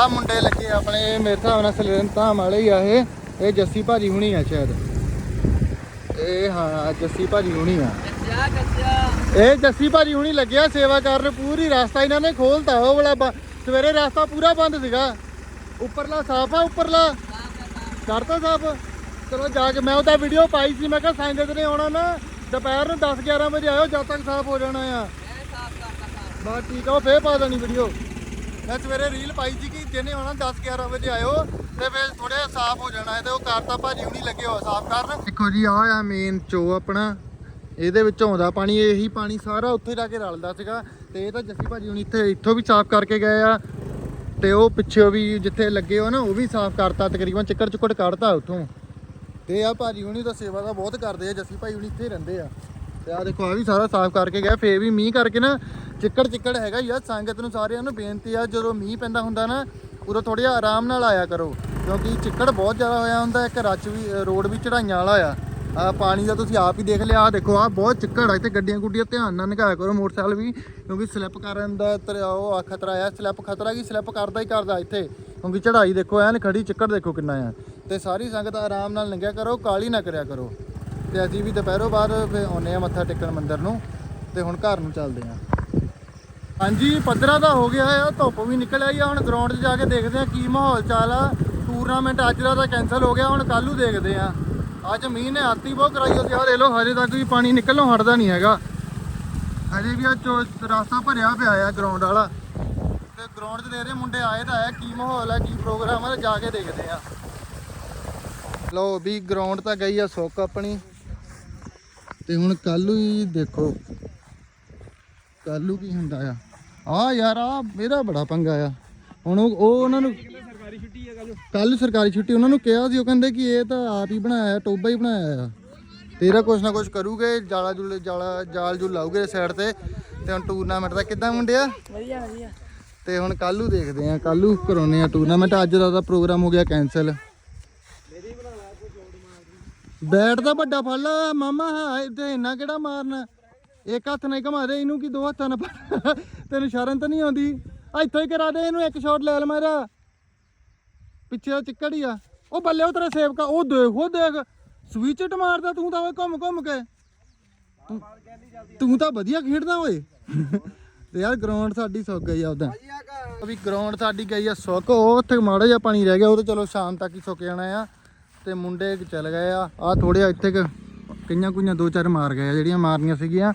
ਆ ਮੁੰਡੇ ਲੱਗੇ ਆਪਣੇ, ਮੇਰੇ ਹਿਸਾਬ ਨਾਲ ਸਲੇਨ ਧਾਮ ਵਾਲੇ ਹੀ ਆ ਇਹ। ਇਹ ਜੱਸੀ ਭਾਜੀ ਹੁਣੀ ਆ ਸ਼ਾਇਦ। ਇਹ ਹਾਂ ਜੱਸੀ ਭਾਜੀ ਹੁਣੀ ਆ। ਇਹ ਜੱਸੀ ਭਾਜੀ ਹੁਣੀ ਲੱਗਿਆ ਸੇਵਾ ਕਰਨ ਪੂਰੀ ਰਸਤਾ ਇਹਨਾਂ ਨੇ ਖੋਲਤਾ ਉਹ ਵਾਲਾ ਸਵੇਰੇ ਰਸਤਾ ਪੂਰਾ ਬੰਦ ਸੀਗਾ। ਉੱਪਰਲਾ ਸਾਫ਼ ਆ ਉੱਪਰਲਾ? ਕਰਤਾ ਸਾਫ਼। ਚਲੋ ਜਾ ਕੇ ਮੈਂ ਉਹਦਾ ਵੀਡੀਓ ਪਾਈ ਸੀ ਮੈਂ ਕਿਹਾ ਸੰਗਤ ਨੇ ਆਉਣਾ ਨਾ ਦੁਪਹਿਰ ਨੂੰ 10 11 ਵਜੇ ਆਇਓ ਜਦ ਤੱਕ ਸਾਫ਼ ਹੋ ਜਾਣਾ ਆ। ਬਸ ਠੀਕ ਆ ਉਹ ਫੇਰ ਪਾ ਦੇਣੀ ਵੀਡੀਓ ਮੈਂ ਸਵੇਰੇ ਰੀਲ ਪਾਈ ਸੀ ਕਿ ਜਿਹਨੇ ਆਉਣਾ 10 11 ਵਜੇ ਆਇਓ ਤੇ ਫਿਰ ਥੋੜੇ ਸਾਫ਼ ਹੋ ਜਾਣਾ ਹੈ ਤੇ ਉਹ ਕਰਤਾ ਭਾਜੀ ਹੁਣੀ ਲੱਗੇ ਹੋ ਸਾਫ਼ ਕਰਨ। ਦੇਖੋ ਜੀ, ਆਹ ਆ ਮੇਨ ਚੋ ਆਪਣਾ। ਇਹਦੇ ਵਿੱਚ ਆਉਂਦਾ ਪਾਣੀ, ਇਹੀ ਪਾਣੀ ਸਾਰਾ ਉੱਥੇ ਜਾ ਕੇ ਰਲਦਾ ਸੀਗਾ ਤੇ ਇਹ ਤਾਂ ਜੱਸੀ ਭਾਜੀ ਹੁਣੀ ਇੱਥੇ, ਇੱਥੋਂ ਵੀ ਸਾਫ਼ ਕਰਕੇ ਗਏ ਆ। ਤੇ ਉਹ ਪਿੱਛੇ ਵੀ ਜਿੱਥੇ ਲੱਗੇ ਹੋ ਨਾ, ਉਹ ਵੀ ਸਾਫ਼ ਕਰਤਾ ਤਕਰੀਬਨ, ਚੱਕਰ ਚੁੱਕੜ ਕੱਢਤਾ ਉੱਥੋਂ। ਤੇ ਆ ਭਾਜੀ ਹੁਣੀ ਤਾਂ ਸੇਵਾ ਦਾ ਬਹੁਤ ਕਰਦੇ ਆ, ਜੱਸੀ ਭਾਈ ਹੁਣੀ ਇੱਥੇ ਰਹਿੰਦੇ ਆ। ਤੇ ਆ ਦੇਖੋ ਆ ਵੀ ਸਾਰਾ ਸਾਫ਼ ਕਰਕੇ ਗਿਆ। ਫੇਰ ਵੀ ਮੀਂਹ ਕਰਕੇ ਨਾ ਚਿੱਕੜ ਚਿੱਕੜ ਹੈਗਾ ਯਾਰ ਸੰਗਤ ਨੂੰ ਸਾਰਿਆਂ ਨੂੰ ਬੇਨਤੀ ਆ, ਜਦੋਂ ਮੀਂਹ ਪੈਂਦਾ ਹੁੰਦਾ ਨਾ, ਉਦੋਂ ਥੋੜਾ ਜਿਹਾ ਆਰਾਮ ਨਾਲ ਆਇਆ ਕਰੋ। ਕਿਉਂਕਿ ਚਿੱਕੜ ਬਹੁਤ ਜ਼ਿਆਦਾ ਹੋਇਆ ਹੁੰਦਾ, ਇੱਕ ਰੱਚ ਵੀ ਰੋਡ ਵੀ ਚੜਾਈਆਂ ਵਾਲਾ ਆ। ਆ ਪਾਣੀ ਦਾ ਤੁਸੀਂ ਆਪ ਹੀ ਦੇਖ ਲਿਆ ਆ ਦੇਖੋ ਆ ਬਹੁਤ ਚਿੱਕੜ ਆ। ਇੱਥੇ ਗੱਡੀਆਂ ਗੁੱਡੀਆਂ ਧਿਆਨ ਨਾਲ ਨਿਗਾਹ ਕਰੋ, ਮੋਟਰਸਾਈਕਲ ਵੀ, ਕਿਉਂਕਿ ਸਲਿੱਪ ਕਰਨ ਦਾ ਤਰ- ਉਹ ਆ ਖਤਰਾ ਆ। ਸਲਿੱਪ ਖਤਰਾ ਕੀ? ਸਲਿੱਪ ਕਰਦਾ ਹੀ ਕਰਦਾ ਇੱਥੇ। ਕਿਉਂਕਿ ਚੜਾਈ ਦੇਖੋ, ਐਨ ਖੜੀ ਚਿੱਕੜ ਦੇਖੋ ਕਿੰਨਾ ਆ। ਤੇ ਸਾਰੀ ਸੰਗਤ ਆਰਾਮ ਨਾਲ ਲੰਘਿਆ ਕਰੋ ਕਾਲੀ ਨਾ ਕਰਿਆ ਕਰੋ। ਤੇ ਅਸੀਂ ਵੀ ਦੁਪਹਿਰੋਂ ਬਾਅਦ ਫਿਰ ਆਉਨੇ ਆ ਮੱਥਾ ਟੇਕਣ ਮੰਦਿਰ ਨੂੰ ਤੇ ਹੁਣ ਘਰ ਨੂੰ ਚੱਲਦੇ ਆ ਹਾਂਜੀ ਪੱਧਰਾ ਦਾ ਹੋ ਗਿਆ ਆ ਧੁੱਪ ਵੀ ਨਿਕਲ ਆਈ ਆ। ਹੁਣ ਗਰਾਊਂਡ 'ਚ ਜਾ ਕੇ ਦੇਖਦੇ ਆ ਕੀ ਮਾਹੌਲ ਚਾਲ ਆ। ਟੂਰਨਾਮੈਂਟ ਅੱਜ ਦਾ ਤਾਂ ਕੈਨਸਲ ਹੋ ਗਿਆ, ਹੁਣ ਕੱਲ ਨੂੰ ਦੇਖਦੇ ਆ ਅੱਜ ਮੀਂਹ ਨੇ ਆਤੀ ਬਹੁਤ ਕਰਾਈ ਹੋਈ ਆ ਦੇਖ ਲਓ, ਹਜੇ ਤੱਕ ਵੀ ਪਾਣੀ ਨਿਕਲਣੋਂ ਹਟਦਾ ਨਹੀਂ ਹੈਗਾ। ਹਜੇ ਵੀ ਆ ਚੋ ਰਸਤਾ ਭਰਿਆ ਪਿਆ ਆ ਗਰਾਊਂਡ ਵਾਲਾ। ਤੇ ਗਰਾਊਂਡ 'ਚ ਦੇ ਰਹੇ ਮੁੰਡੇ ਆਏ ਤਾਂ ਆ ਕੀ ਮਾਹੌਲ ਆ, ਕੀ ਪ੍ਰੋਗਰਾਮ ਆ ਜਾ ਕੇ ਦੇਖਦੇ ਆ ਲਓ ਵੀ ਗਰਾਊਂਡ ਤਾਂ ਗਈ ਆ ਸੁੱਕ ਆਪਣੀ। ਤੇ ਹੁਣ ਕੱਲ ਹੀ ਦੇਖੋ। ਕੱਲ ਕੀ ਹੁੰਦਾ ਆ? ਆ ਯਾਰ ਆ ਮੇਰਾ ਬੜਾ ਪੰਗਾ ਆ। ਹੁਣ ਉਹ ਉਹ ਉਹਨਾਂ ਨੂੰ ਸਰਕਾਰੀ ਛੁੱਟੀ ਹੈ ਕੱਲ ਕੱਲ ਸਰਕਾਰੀ ਛੁੱਟੀ ਉਹਨਾਂ ਨੂੰ ਕਿਹਾ ਸੀ ਉਹ ਕਹਿੰਦੇ ਕਿ ਇਹ ਤਾਂ ਆਪ ਹੀ ਬਣਾਇਆ ਟੋਬਾ ਹੀ ਬਣਾਇਆ ਆ। ਤੇਰਾ ਕੁਛ ਨਾ ਕੁਛ ਕਰੂਗੇ ਜਾਲਾ ਜੁਲੇ ਜਾਲਾ ਜਾਲ ਜੂ ਲਾਉਗੇ ਸਾਈਡ ਤੇ। ਤੇ ਹੁਣ ਟੂਰਨਾਮੈਂਟ ਦਾ ਕਿੱਦਾਂ ਮੁੰਡਿਆ? ਵਧੀਆ ਵਧੀਆ। ਤੇ ਹੁਣ ਕੱਲ ਦੇਖਦੇ ਆ ਕੱਲ ਕਰਾਉਨੇ ਆ ਟੂਰਨਾਮੈਂਟ। ਅੱਜ ਦਾ ਤਾਂ ਪ੍ਰੋਗਰਾਮ ਹੋ ਗਿਆ ਕੈਨਸਲ ਬੈਟ ਦਾ ਵੱਡਾ ਫੜ ਲਾ ਮਾਮਾ ਹਾਂ ਇੱਥੇ ਇੰਨਾ ਕਿਹੜਾ ਮਾਰਨਾ? ਇੱਕ ਹੱਥ ਨਾਲ ਹੀ ਦੇ, ਇਹਨੂੰ ਕੀ ਦੋ ਹੱਥਾਂ ਨਾਲ ਫੜ ਤੈਨੂੰ ਸ਼ਰਮ ਤਾਂ ਨਹੀਂ ਆਉਂਦੀ? ਇੱਥੋਂ ਹੀ ਕਰਾ ਦੇ, ਇਹਨੂੰ ਇੱਕ ਸ਼ਾਟ ਲੈ ਲ ਮੇਰਾ। ਪਿੱਛੇ ਦਾ ਚਿੱਕੜ ਹੀ ਆ। ਉਹ ਬੱਲੇ ਉਹ ਤੇਰਾ ਸੇਵਕਾ, ਉਹ ਦੇਖ ਉਹ ਦੇਖ। ਸਵਿਚ ਟ ਮਾਰਦਾ, ਤੂੰ ਤਾਂ ਓਏ ਘੁੰਮ ਘੁੰਮ ਕੇ। ਤੂੰ- ਤੂੰ ਤਾਂ ਵਧੀਆ ਖੇਡਦਾ ਓਏ। ਤੇ ਯਾਰ ਗਰਾਊਂਡ ਸਾਡੀ ਸੁੱਕ ਗਈ ਆ ਉਦਾਂ। ਵੀ ਗਰਾਊਂਡ ਸਾਡੀ ਗਈ ਆ, ਸੁੱਕ। ਉਹ ਉੱਥੇ ਮਾੜਾ ਜਿਹਾ ਪਾਣੀ ਰਹਿ ਗਿਆ, ਉਹ ਤਾਂ ਚਲੋ ਸ਼ਾਮ ਤੱਕ ਹੀ ਸੁੱਕ ਜਾਣਾ ਆ। ਤੇ ਮੁੰਡੇ ਚੱਲ ਗਏ ਆ। ਆ ਥੋੜੇ ਇੱਥੇ ਕਈਆਂ ਕੁਈਆਂ ਦੋ ਚਾਰ ਮਾਰ ਗਏ ਆ, ਜਿਹੜੀਆਂ ਮਾਰਨੀਆਂ ਸੀਗੀਆਂ।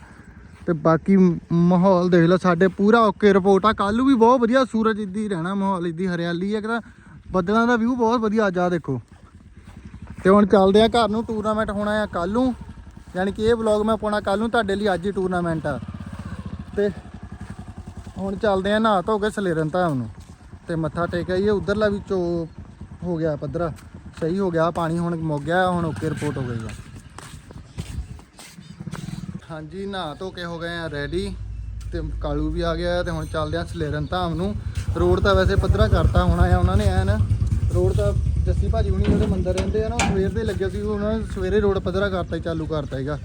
ਤੇ ਬਾਕੀ ਮਾਹੌਲ ਦੇਖ ਲਓ, ਸਾਡੇ ਪੂਰਾ ਓਕੇ ਰਿਪੋਰਟ ਆ। ਕੱਲ ਵੀ ਬਹੁਤ ਵਧੀਆ ਸੂਰਜ ਇੱਦੀ ਰਹਿਣਾ ਮਾਹੌਲ, ਇੱਦੀ ਹਰਿਆਲੀ ਆ ਕਿਦਾ ਬੱਦਲਾਂ ਦਾ ਵਿਊ ਬਹੁਤ ਵਧੀਆ ਅੱਜ ਆ ਦੇਖੋ। ਤੇ ਹੁਣ ਚੱਲਦੇ ਆ ਘਰ ਨੂੰ ਟੂਰਨਾਮੈਂਟ ਹੋਣਾ ਆ ਕੱਲ ਨੂੰ। ਯਾਨੀ ਕਿ ਇਹ ਵਲੌਗ ਮੈਂ ਪਾਉਣਾ ਕੱਲ ਨੂੰ, ਤੁਹਾਡੇ ਲਈ ਅੱਜ ਹੀ ਟੂਰਨਾਮੈਂਟ ਆ। ਤੇ ਹੁਣ ਚੱਲਦੇ ਆ, ਨਹਾ ਧੋ ਕੇ ਸਲੇਰਨ ਧਾਮ ਨੂੰ। ਤੇ ਮੱਥਾ ਟੇਕ ਆਈਏ, ਉਧਰਲਾ ਵੀ ਚੋ ਹੋ ਗਿਆ ਪੱਧਰਾ। ਸਹੀ ਹੋ ਗਿਆ, ਪਾਣੀ ਹੁਣ ਮੁੱਕ ਗਿਆ, ਹੁਣ ਓਕੇ ਰਿਪੋਰਟ ਹੋ ਗਈ ਆ। ਹਾਂਜੀ, ਨਹਾ ਧੋ ਕੇ ਹੋ ਗਏ ਆ ਰੈਡੀ ਤੇ ਕਾਲੂ ਵੀ ਆ ਗਿਆ ਤੇ ਹੁਣ ਚੱਲਦੇ ਆ ਸਲੇਰਨ ਧਾਮ ਨੂੰ। ਰੋਡ ਤਾਂ ਵੈਸੇ ਪੱਧਰਾ ਕਰਤਾ ਹੋਣਾ ਆ, ਉਹਨਾਂ ਨੇ ਐਨ। ਰੋਡ ਤਾਂ ਜੱਸੀ ਭਾਜੀ ਹੁਣੀ ਜਿਹੜੇ ਮੰਦਰ ਰਹਿੰਦੇ ਆ ਨਾ ਸਵੇਰ ਦੇ ਲੱਗੇ ਸੀ, ਉਹਨਾਂ ਨੇ ਸਵੇਰੇ ਰੋਡ ਪੱਧਰਾ ਕਰਤਾ ਹੀ, ਚਾਲੂ ਕਰਤਾ ਹੈਗਾ।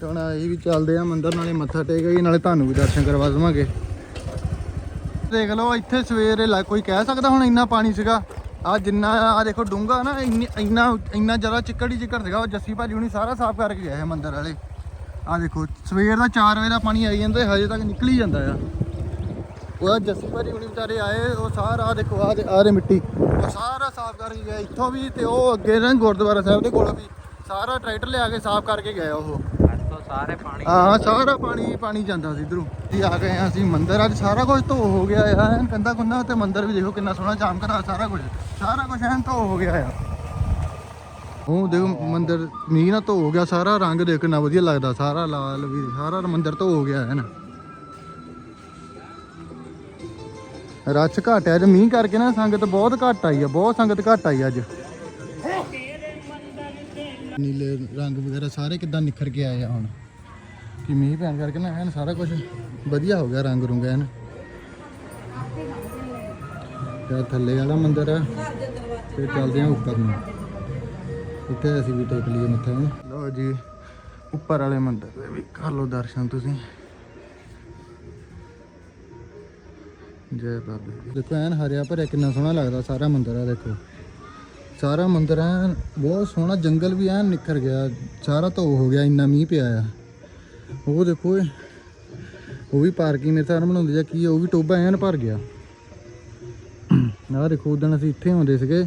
ਤੇ ਹੁਣ ਅਸੀਂ ਵੀ ਚੱਲਦੇ ਆ ਮੰਦਰ, ਨਾਲੇ ਮੱਥਾ ਟੇਕ ਆਈਏ, ਨਾਲੇ ਤੁਹਾਨੂੰ ਵੀ ਦਰਸ਼ਨ ਕਰਵਾ ਦੇਵਾਂਗੇ। ਦੇਖ ਲਓ, ਇੱਥੇ ਸਵੇਰੇ ਲਾ, ਕੋਈ ਕਹਿ ਸਕਦਾ ਹੁਣ ਇੰਨਾ ਪਾਣੀ ਸੀਗਾ? ਆ ਜਿੰਨਾ ਆ ਦੇਖੋ ਡੂੰਗਾ ਨਾ, ਇੰਨੀ- ਇੰਨਾ ਇੰਨਾ ਜ਼ਿਆਦਾ ਚਿੱਕੜ ਹੀ ਚਿੱਕੜ ਸੀਗਾ, ਉਹ ਜੱਸੀ ਭਾਜੀ ਹੁਣੀ ਸਾਰਾ ਸਾਫ਼ ਕਰਕੇ ਗਏ ਹੈ ਮੰਦਰ ਵਾਲੇ। ਆ ਦੇਖੋ, ਸਵੇਰ ਦਾ 4 ਵਜੇ ਦਾ ਪਾਣੀ ਆਈ ਜਾਂਦਾ, ਹਜੇ ਤੱਕ ਨਿਕਲ ਹੀ ਜਾਂਦਾ ਆ। ਉਹ ਜੱਸੀ ਭਾਜੀ ਹੁਣੀ ਵਿਚਾਰੇ ਆਏ, ਉਹ ਸਾਰਾ ਦੇਖੋ, ਆ ਆ ਰੇ ਮਿੱਟੀ। ਉਹ ਸਾਰਾ ਸਾਫ਼ ਕਰਕੇ ਗਏ, ਇੱਥੋਂ ਵੀ ਤੇ ਉਹ ਅੱਗੇ ਨਾ ਗੁਰਦੁਆਰਾ ਸਾਹਿਬ ਦੇ ਕੋਲੋਂ ਵੀ ਸਾਰਾ ਟਰੈਕਟਰ ਲਿਆ ਕੇ ਸਾਫ਼ ਕਰਕੇ ਗਏ ਉਹ। ਸਾਰੇ ਪਾਣੀ ਹਾਂ ਸਾਰਾ ਪਾਣੀ ਪਾਣੀ ਜਾਂਦਾ ਸੀ ਇਧਰੋਂ। ਜੀ ਆ ਗਏ ਹਾਂ, ਅਸੀਂ ਮੰਦਿਰ, ਅੱਜ ਸਾਰਾ ਕੁਝ ਧੋ ਹੋ ਗਿਆ ਆ। ਐਨ ਕੰਦਾ ਕੁੰਦਾ ਤੇ ਮੰਦਿਰ ਵੀ ਦੇਖੋ ਕਿੰਨਾ ਸੋਹਣਾ ਚਮਕਦਾ ਸਾਰਾ ਕੁਝ। ਸਾਰਾ ਕੁਝ ਐਨ ਧੋ ਹੋ ਗਿਆ ਆ। ਉਹ ਦੇਖੋ, ਮੰਦਿਰ ਮੀਂਹ ਨਾਲ ਧੋ ਹੋ ਗਿਆ, ਸਾਰਾ ਰੰਗ ਦੇਖ ਕਿੰਨਾ ਵਧੀਆ ਲੱਗਦਾ, ਸਾਰਾ ਲਾਲ ਵੀ, ਸਾਰਾ ਮੰਦਿਰ ਧੋ ਹੋ ਗਿਆ ਐਨ। ਰੱਛ ਘਟ ਅੱਜ ਮੀਂਹ ਕਰਕੇ ਨਾ ਸੰਗਤ ਬਹੁਤ ਘੱਟ ਆਈ ਆ, ਬਹੁਤ ਸੰਗਤ ਘੱਟ ਆਈ ਅੱਜ। ਨੀਲੇ ਰੰਗ ਵਗੈਰਾ ਸਾਰੇ ਕਿਦਾਂ ਨਿਖਰ ਕੇ ਆਏ ਆ ਹੁਣ? ਕਿ ਮੀਂਹ ਪੈਣ ਕਰਕੇ ਨਾ ਐਨ ਸਾਰਾ ਕੁਝ ਵਧੀਆ ਹੋ ਗਿਆ ਰੰਗ ਰੁੰਗ ਐਨ। ਤੇ ਥੱਲੇ ਵਾਲਾ ਮੰਦਿਰ ਆ ਫਿਰ ਚੱਲਦੇ ਆ ਉੱਪਰ ਨੂੰ। ਉੱਥੇ ਅਸੀਂ ਵੀ ਟੇਕ ਲਈਏ ਮੱਥਾ ਹੁਣ। ਲਓ ਜੀ, ਉੱਪਰ ਵਾਲੇ ਮੰਦਿਰ ਦੇ ਵੀ, ਕਰ ਲਓ ਦਰਸ਼ਨ ਤੁਸੀਂ। ਜੈ ਬਾਬੇ ਦੀ। ਦੇਖੋ ਐਨ ਹਰਿਆ ਭਰਿਆ ਕਿੰਨਾ ਸੋਹਣਾ ਲੱਗਦਾ ਸਾਰਾ ਮੰਦਿਰ ਆ ਦੇਖੋ। ਸਾਰਾ ਮੰਦਿਰ ਐਨ ਬਹੁਤ ਸੋਹਣਾ ਜੰਗਲ ਵੀ ਐਨ ਨਿਖਰ ਗਿਆ। ਸਾਰਾ ਧੋ ਹੋ ਗਿਆ ਇੰਨਾ ਮੀਂਹ ਪਿਆ ਆ। ਉਹ ਦੇਖੋ ਉਹ ਵੀ ਪਾਰਕਿੰਗ ਮੇਰੇ ਸਾਹਮਣੇ ਬਣਾਉਂਦੇ ਜਾਂ ਕੀ ਉਹ ਵੀ ਟੋਬਾ ਐਨ ਭਰ ਗਿਆ। ਆਹ ਦੇਖੋ ਉਦੋਂ ਅਸੀਂ ਇੱਥੇ ਆਉਂਦੇ ਸੀਗੇ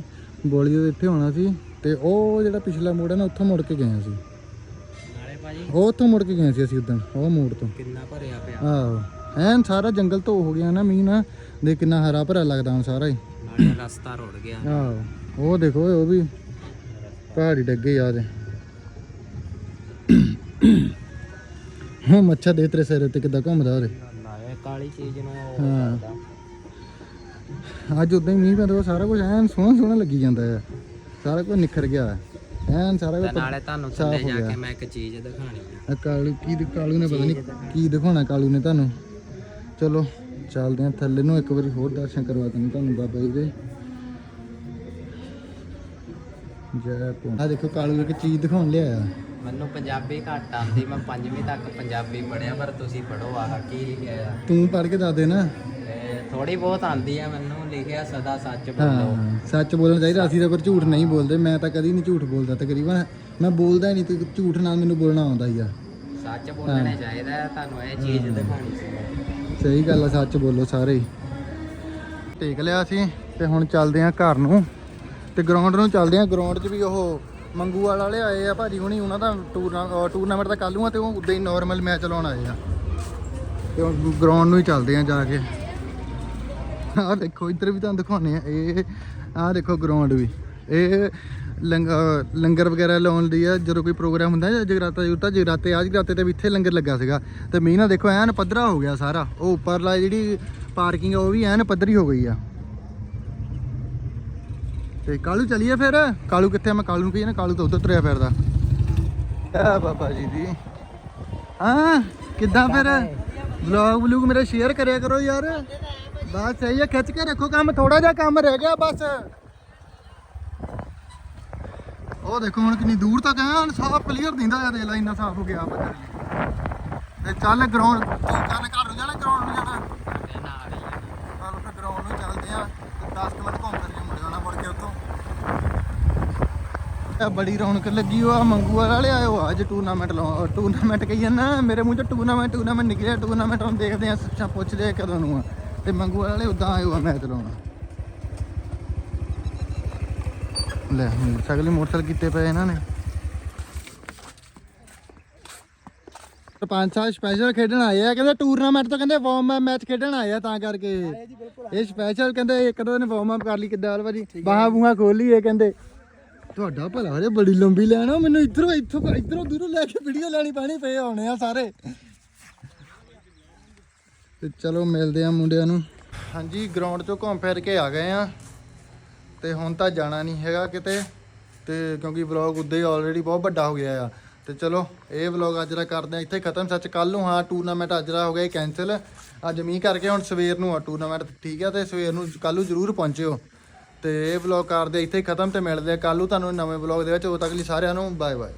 ਬੋਲੀ ਦੇ ਇੱਥੇ ਆਉਣਾ ਸੀ ਤੇ ਉਹ ਜਿਹੜਾ ਪਿਛਲਾ ਮੋੜ ਹੈ ਨਾ ਉੱਥੋਂ ਮੁੜ ਕੇ ਗਏ ਭਾਜੀ? ਉਹ ਉੱਥੋਂ ਮੁੜ ਕੇ ਗਏ ਸੀ ਅਸੀਂ ਉਦੋਂ ਉਹ ਮੋੜ ਤੋਂ। ਕਿੰਨਾ ਭਰਿਆ ਪਿਆ? ਆਹੋ ਐਨ ਸਾਰਾ ਜੰਗਲ ਧੋ ਹੋ ਗਿਆ ਨਾ ਮੀਂਹ ਨਾਲ ਦੇ ਕਿੰਨਾ ਹਰਾ ਭਰਾ ਲੱਗਦਾ ਹੁਣ ਸਾਰਾ ਹੀ। ਨਾਲੇ ਰਸਤਾ ਰੁੜ ਗਿਆ। ਆਹੋ। ਉਹ ਦੇਖੋ ਉਹ ਵੀ ਪਹਾੜੀ ਡੱਗੇ ਯਾਦ ਹੈ ਉਹ ਮੱਛਾ ਦੇ ਤੇਰੇ ਸਿਰ ਤੇ ਕਿੱਦਾਂ ਘੁੰਮਦਾ ਨਾਲੇ ਕਾਲੀ ਚੀਜ਼ ਨੂੰ ਉਹ ਹਾਂ। ਕਰਦਾ। ਅੱਜ ਉਦਾਂ ਹੀ ਮੀਂਹ ਪੈਂਦਾ ਵਾ, ਸਾਰਾ ਕੁਝ ਐਨ ਸੋਹਣਾ ਸੋਹਣਾ ਲੱਗੀ ਜਾਂਦਾ ਹੈ ਸਾਰਾ ਕੁਝ ਨਿਖਰ ਗਿਆ ਐਨ ਸਾਰਾ ਕੁਝ ਨਾਲੇ ਤੁਹਾਨੂੰ ਥੱਲੇ ਹੋ ਜਾ। ਕੇ ਮੈਂ ਇੱਕ ਚੀਜ਼ ਦਿਖਾਣੀ ਆ। ਆ ਕਾਲੂ ਕੀ ਕਾਲੂ ਨੇ ਪਤਾ ਨਹੀਂ ਕੀ ਦਿਖਾਉਣਾ ਕਾਲੂ ਨੇ ਤੁਹਾਨੂੰ। ਚਲੋ ਚੱਲਦੇ ਆ ਥੱਲੇ ਨੂੰ ਇੱਕ ਵਾਰੀ ਹੋਰ ਦਰਸ਼ਨ ਕਰਵਾ ਦਿੰਦੇ ਤੁਹਾਨੂੰ ਬਾਬਾ ਜੀ ਦੇ। ਜੈ ਆ ਦੇਖੋ ਕਾਲੂ ਇੱਕ ਚੀਜ਼ ਦਿਖਾਉਣ ਲਿਆਇਆ ਮੈਨੂੰ ਪੰਜਾਬੀ ਘੱਟ ਆਉਂਦੀ ਮੈਂ ਪੰਜਵੀਂ ਤੱਕ ਪੰਜਾਬੀ ਪੜਿਆ ਪਰ ਤੁਸੀਂ ਪੜੋ ਆਹ ਕੀ ਲਿਖਿਆ ਆ? ਤੂੰ ਪੜ੍ਹ ਕੇ ਦੱਸ ਦੇ ਨਾ ਥੋੜੀ ਬਹੁਤ ਆਉਂਦੀ ਆ ਮੈਨੂੰ ਲਿਖਿਆ ਸਦਾ ਸੱਚ ਬੋਲੋ। ਹਾਂ ਸੱਚ ਬੋਲਣਾ ਚਾਹੀਦਾ ਅਸੀਂ ਤਾਂ ਪਰ ਝੂਠ ਨਹੀਂ ਬੋਲਦੇ ਮੈਂ ਤਾਂ ਕਦੀ ਨਹੀਂ ਝੂਠ ਬੋਲਦਾ ਤਕਰੀਬਨ ਮੈਂ ਬੋਲਦਾ ਹੀ ਨਹੀਂ ਤੇ ਝੂਠ ਨਾਲ ਮੈਨੂੰ ਬੋਲਣਾ ਆਉਂਦਾ ਹੀ ਆ। ਸੱਚ ਬੋਲਣਾ ਚਾਹੀਦਾ ਹੈ, ਤੁਹਾਨੂੰ ਇਹ ਚੀਜ਼ ਦਿਖਾਣੀ ਸੀ। ਸਹੀ ਗੱਲ ਆ ਸੱਚ ਬੋਲੋ ਸਾਰੇ ਹੀ। ਟੇਕ ਲਿਆ ਸੀ ਤੇ ਹੁਣ ਚੱਲਦੇ ਆ ਘਰ ਨੂੰ। ਤੇ ਗਰਾਊਂਡ ਨੂੰ ਚੱਲਦੇ ਆ ਗਰਾਊਂਡ 'ਚ ਵੀ ਉਹ ਮੰਗੂ ਵਾਲੇ ਆਏ ਆ ਭਾਜੀ ਹੁਣੀ, ਉਹਨਾਂ ਦਾ ਟੂਰਨਾ ਟੂਰਨਾਮੈਂਟ ਤਾਂ ਕੱਲ੍ਹ ਨੂੰ ਆ ਤੇ ਉਹ ਉਦਾਂ ਹੀ ਨਾਰਮਲ ਮੈਚ ਲਾਉਣ ਆਏ ਆ। ਤੇ ਗਰਾਊਂਡ ਨੂੰ ਹੀ ਚੱਲਦੇ ਆ ਜਾ ਕੇ। ਆਹ ਦੇਖੋ, ਇੱਧਰ ਵੀ ਤੁਹਾਨੂੰ ਦਿਖਾਉਣੇ ਆ ਇਹ, ਆਹ ਦੇਖੋ ਗਰਾਊਂਡ ਵੀ। ਇਹ ਲੰਗ- ਲੰਗਰ ਵਗੈਰਾ ਲਾਉਣ ਲਈ ਆ, ਜਦੋਂ ਕੋਈ ਪ੍ਰੋਗਰਾਮ ਹੁੰਦਾ ਜਾਂ ਜਗਰਾਤਾ ਜੁਗਰਾਤਾ, ਜਗਰਾਤੇ ਆ ਜਗਰਾਤੇ ਤੇ ਵੀ ਇੱਥੇ ਲੰਗਰ ਲੱਗਾ ਸੀਗਾ। ਤੇ ਮੀਂਹ ਨਾਲ ਦੇਖੋ, ਐਨ ਪੱਧਰਾ ਹੋ ਗਿਆ ਸਾਰਾ। ਉਹ ਉੱਪਰਲਾ ਜਿਹੜੀ ਪਾਰਕਿੰਗ ਆ, ਉਹ ਵੀ ਐਨ ਪੱਧਰੀ ਹੋ ਗਈ ਆ। ਤੇ ਕਾਲੂ ਚਲੀਏ ਫਿਰ? ਕਾਲੂ ਕਿੱਥੇ? ਮੈਂ ਕਾਲੂ ਨੂੰ ਕਹੀ ਨਾ ਕਾਲੂ ਤਾਂ ਉਧਰ ਤੁਰਿਆ ਫਿਰਦਾ। ਆ ਬਾਬਾ ਜੀ ਦੀ। ਹਾਂ ਕਿੱਦਾਂ ਫਿਰ? ਵਲੌਗ ਵਲੂਗ ਮੇਰਾ ਸ਼ੇਅਰ ਕਰਿਆ ਕਰੋ ਯਾਰ। ਬਸ ਸਹੀ ਹੈ ਖਿੱਚ ਕੇ ਰੱਖੋ ਕੰਮ ਥੋੜਾ ਜਿਹਾ ਕੰਮ ਰਹਿ ਗਿਆ ਬਸ। ਉਹ ਦੇਖੋ ਹੁਣ ਕਿੰਨੀ ਦੂਰ ਤੱਕ ਹੈ ਹੁਣ ਸਾਫ਼ ਕਲੀਅਰ ਦਿੰਦਾ ਆ ਦੇਖ ਲੈ ਇੰਨਾ ਸਾਫ਼ ਹੋ ਗਿਆ ਪਤਾ ਤੇ ਚੱਲ ਗਰਾਊਂਡ ਚੱਲ ਘਰ ਨੂੰ ਜਾਣਾ ਗਰਾਊਂਡ ਨੂੰ ਜਾਣਾ। ਨਾਲ ਹੀ ਆ। ਚੱਲ ਫਿਰ ਗਰਾਊਂਡ ਨੂੰ ਚੱਲਦੇ ਆ 10 ਮਿੰਟ ਘੁੰਮ ਫਿਰ ਕੇ ਮੁੜ ਜਾਣਾ ਮੁੜ ਕੇ ਉੱਥੋਂ ਇਹ ਬੜੀ ਰੌਣਕ ਲੱਗੀ ਹੋਆ ਮੰਗੂ ਵਾਲੇ ਹੋ ਅੱਜ ਟੂਰਨਾਮੈਂਟ ਲਾਉ ਟੂਰਨਾਮੈਂਟ ਕਹੀ ਜਾਂਦਾ ਮੇਰੇ ਮੂੰਹ ਚ ਟੂਰਨਾਮੈਂਟ ਟੂਰਨਾਮੈਂਟ ਨਿਕਲਿਆ ਟੂਰਨਾਮੈਂਟ ਹੁਣ ਦੇਖਦੇ ਆ ਸੱਚਾ ਪੁੱਛਦੇ ਆ ਕਦੋਂ ਨੂੰ ਆ। ਤੇ ਮੰਗੂ ਵਾਲੇ ਉਦਾਂ ਆਏ ਹੋ ਮੈਚ ਲਾਉਣਾ। ਲੈ ਮੋਟਰਸਾਈਕਲ ਮੋਟਰਸਾਈਕਲ ਕੀਤੇ ਪਏ ਇਹਨਾਂ ਨੇ। ਸਰਪੰਚ ਸਾਹਿਬ ਸਪੈਸ਼ਲ ਖੇਡਣ ਆਏ ਆ ਕਹਿੰਦੇ ਟੂਰਨਾਮੈਂਟ ਤੋਂ ਕਹਿੰਦੇ ਵਾਰਮ ਅਪ ਮੈਚ ਖੇਡਣ ਆਏ ਆ ਤਾਂ ਕਰਕੇ। ਇਹ ਸਪੈਸ਼ਲ ਕਹਿੰਦੇ ਇੱਕ ਦੋ ਦਿਨ ਵਾਰਮ ਅਪ ਕਰ ਲਈ ਕਿੱਦਾਂ ਭਾਜੀ ਬਾਹਾਂ ਬੂਹਾਂ ਖੋਲ ਲਈ ਇਹ ਕਹਿੰਦੇ। ਤੁਹਾਡਾ ਭਲਾ ਹਰੇ ਬੜੀ ਲੰਬੀ ਲੈਣ ਮੈਨੂੰ ਇਧਰੋਂ ਇੱਥੋਂ ਇਧਰੋਂ ਦੂਰੋਂ ਲੈ ਕੇ ਵੀਡੀਓ ਲੈਣੀ ਪੈਣੀ ਪਏ ਆਉਣੇ ਆ ਸਾਰੇ। ਤੇ ਚਲੋ ਮਿਲਦੇ ਆ ਮੁੰਡਿਆਂ ਨੂੰ। ਹਾਂਜੀ ਗਰਾਊਂਡ ਚੋਂ ਘੁੰਮ ਫਿਰ ਕੇ ਆ ਗਏ ਆ। ਤੇ ਹੁਣ ਤਾਂ ਜਾਣਾ ਨਹੀਂ ਹੈਗਾ ਕਿਤੇ। ਤੇ ਕਿਉਂਕਿ ਵਲੌਗ ਉੱਦੇ ਹੀ ਆਲਰੇਡੀ ਬਹੁਤ ਵੱਡਾ ਹੋ ਗਿਆ ਆ। ਤੇ ਚਲੋ, ਇਹ ਵਲੌਗ ਅੱਜ ਦਾ ਕਰਦੇ ਆ। ਇੱਥੇ ਖਤਮ ਸੱਚ ਕੱਲ ਨੂੰ ਹਾਂ ਟੂਰਨਾਮੈਂਟ ਅੱਜ ਦਾ ਹੋ ਗਿਆ ਕੈਨਸਲ ਅੱਜ ਮੀਂਹ ਕਰਕੇ ਹੁਣ ਸਵੇਰ ਨੂੰ ਆ ਟੂਰਨਾਮੈਂਟ ਠੀਕ ਆ? ਤੇ ਸਵੇਰ ਨੂੰ ਕੱਲ ਨੂੰ ਜ਼ਰੂਰ ਪਹੁੰਚਿਓ। ਤੇ ਇਹ ਵਲੌਗ ਕਰਦੇ, ਇੱਥੇ ਹੀ ਖਤਮ ਤੇ ਮਿਲਦੇ ਆ। ਕੱਲ ਨੂੰ ਤੁਹਾਨੂੰ ਨਵੇਂ ਵਲੌਗ ਦੇ ਵਿੱਚ, ਉਦੋਂ ਤੱਕ ਲਈ ਸਾਰਿਆਂ ਨੂੰ ਬਾਏ ਬਾਏ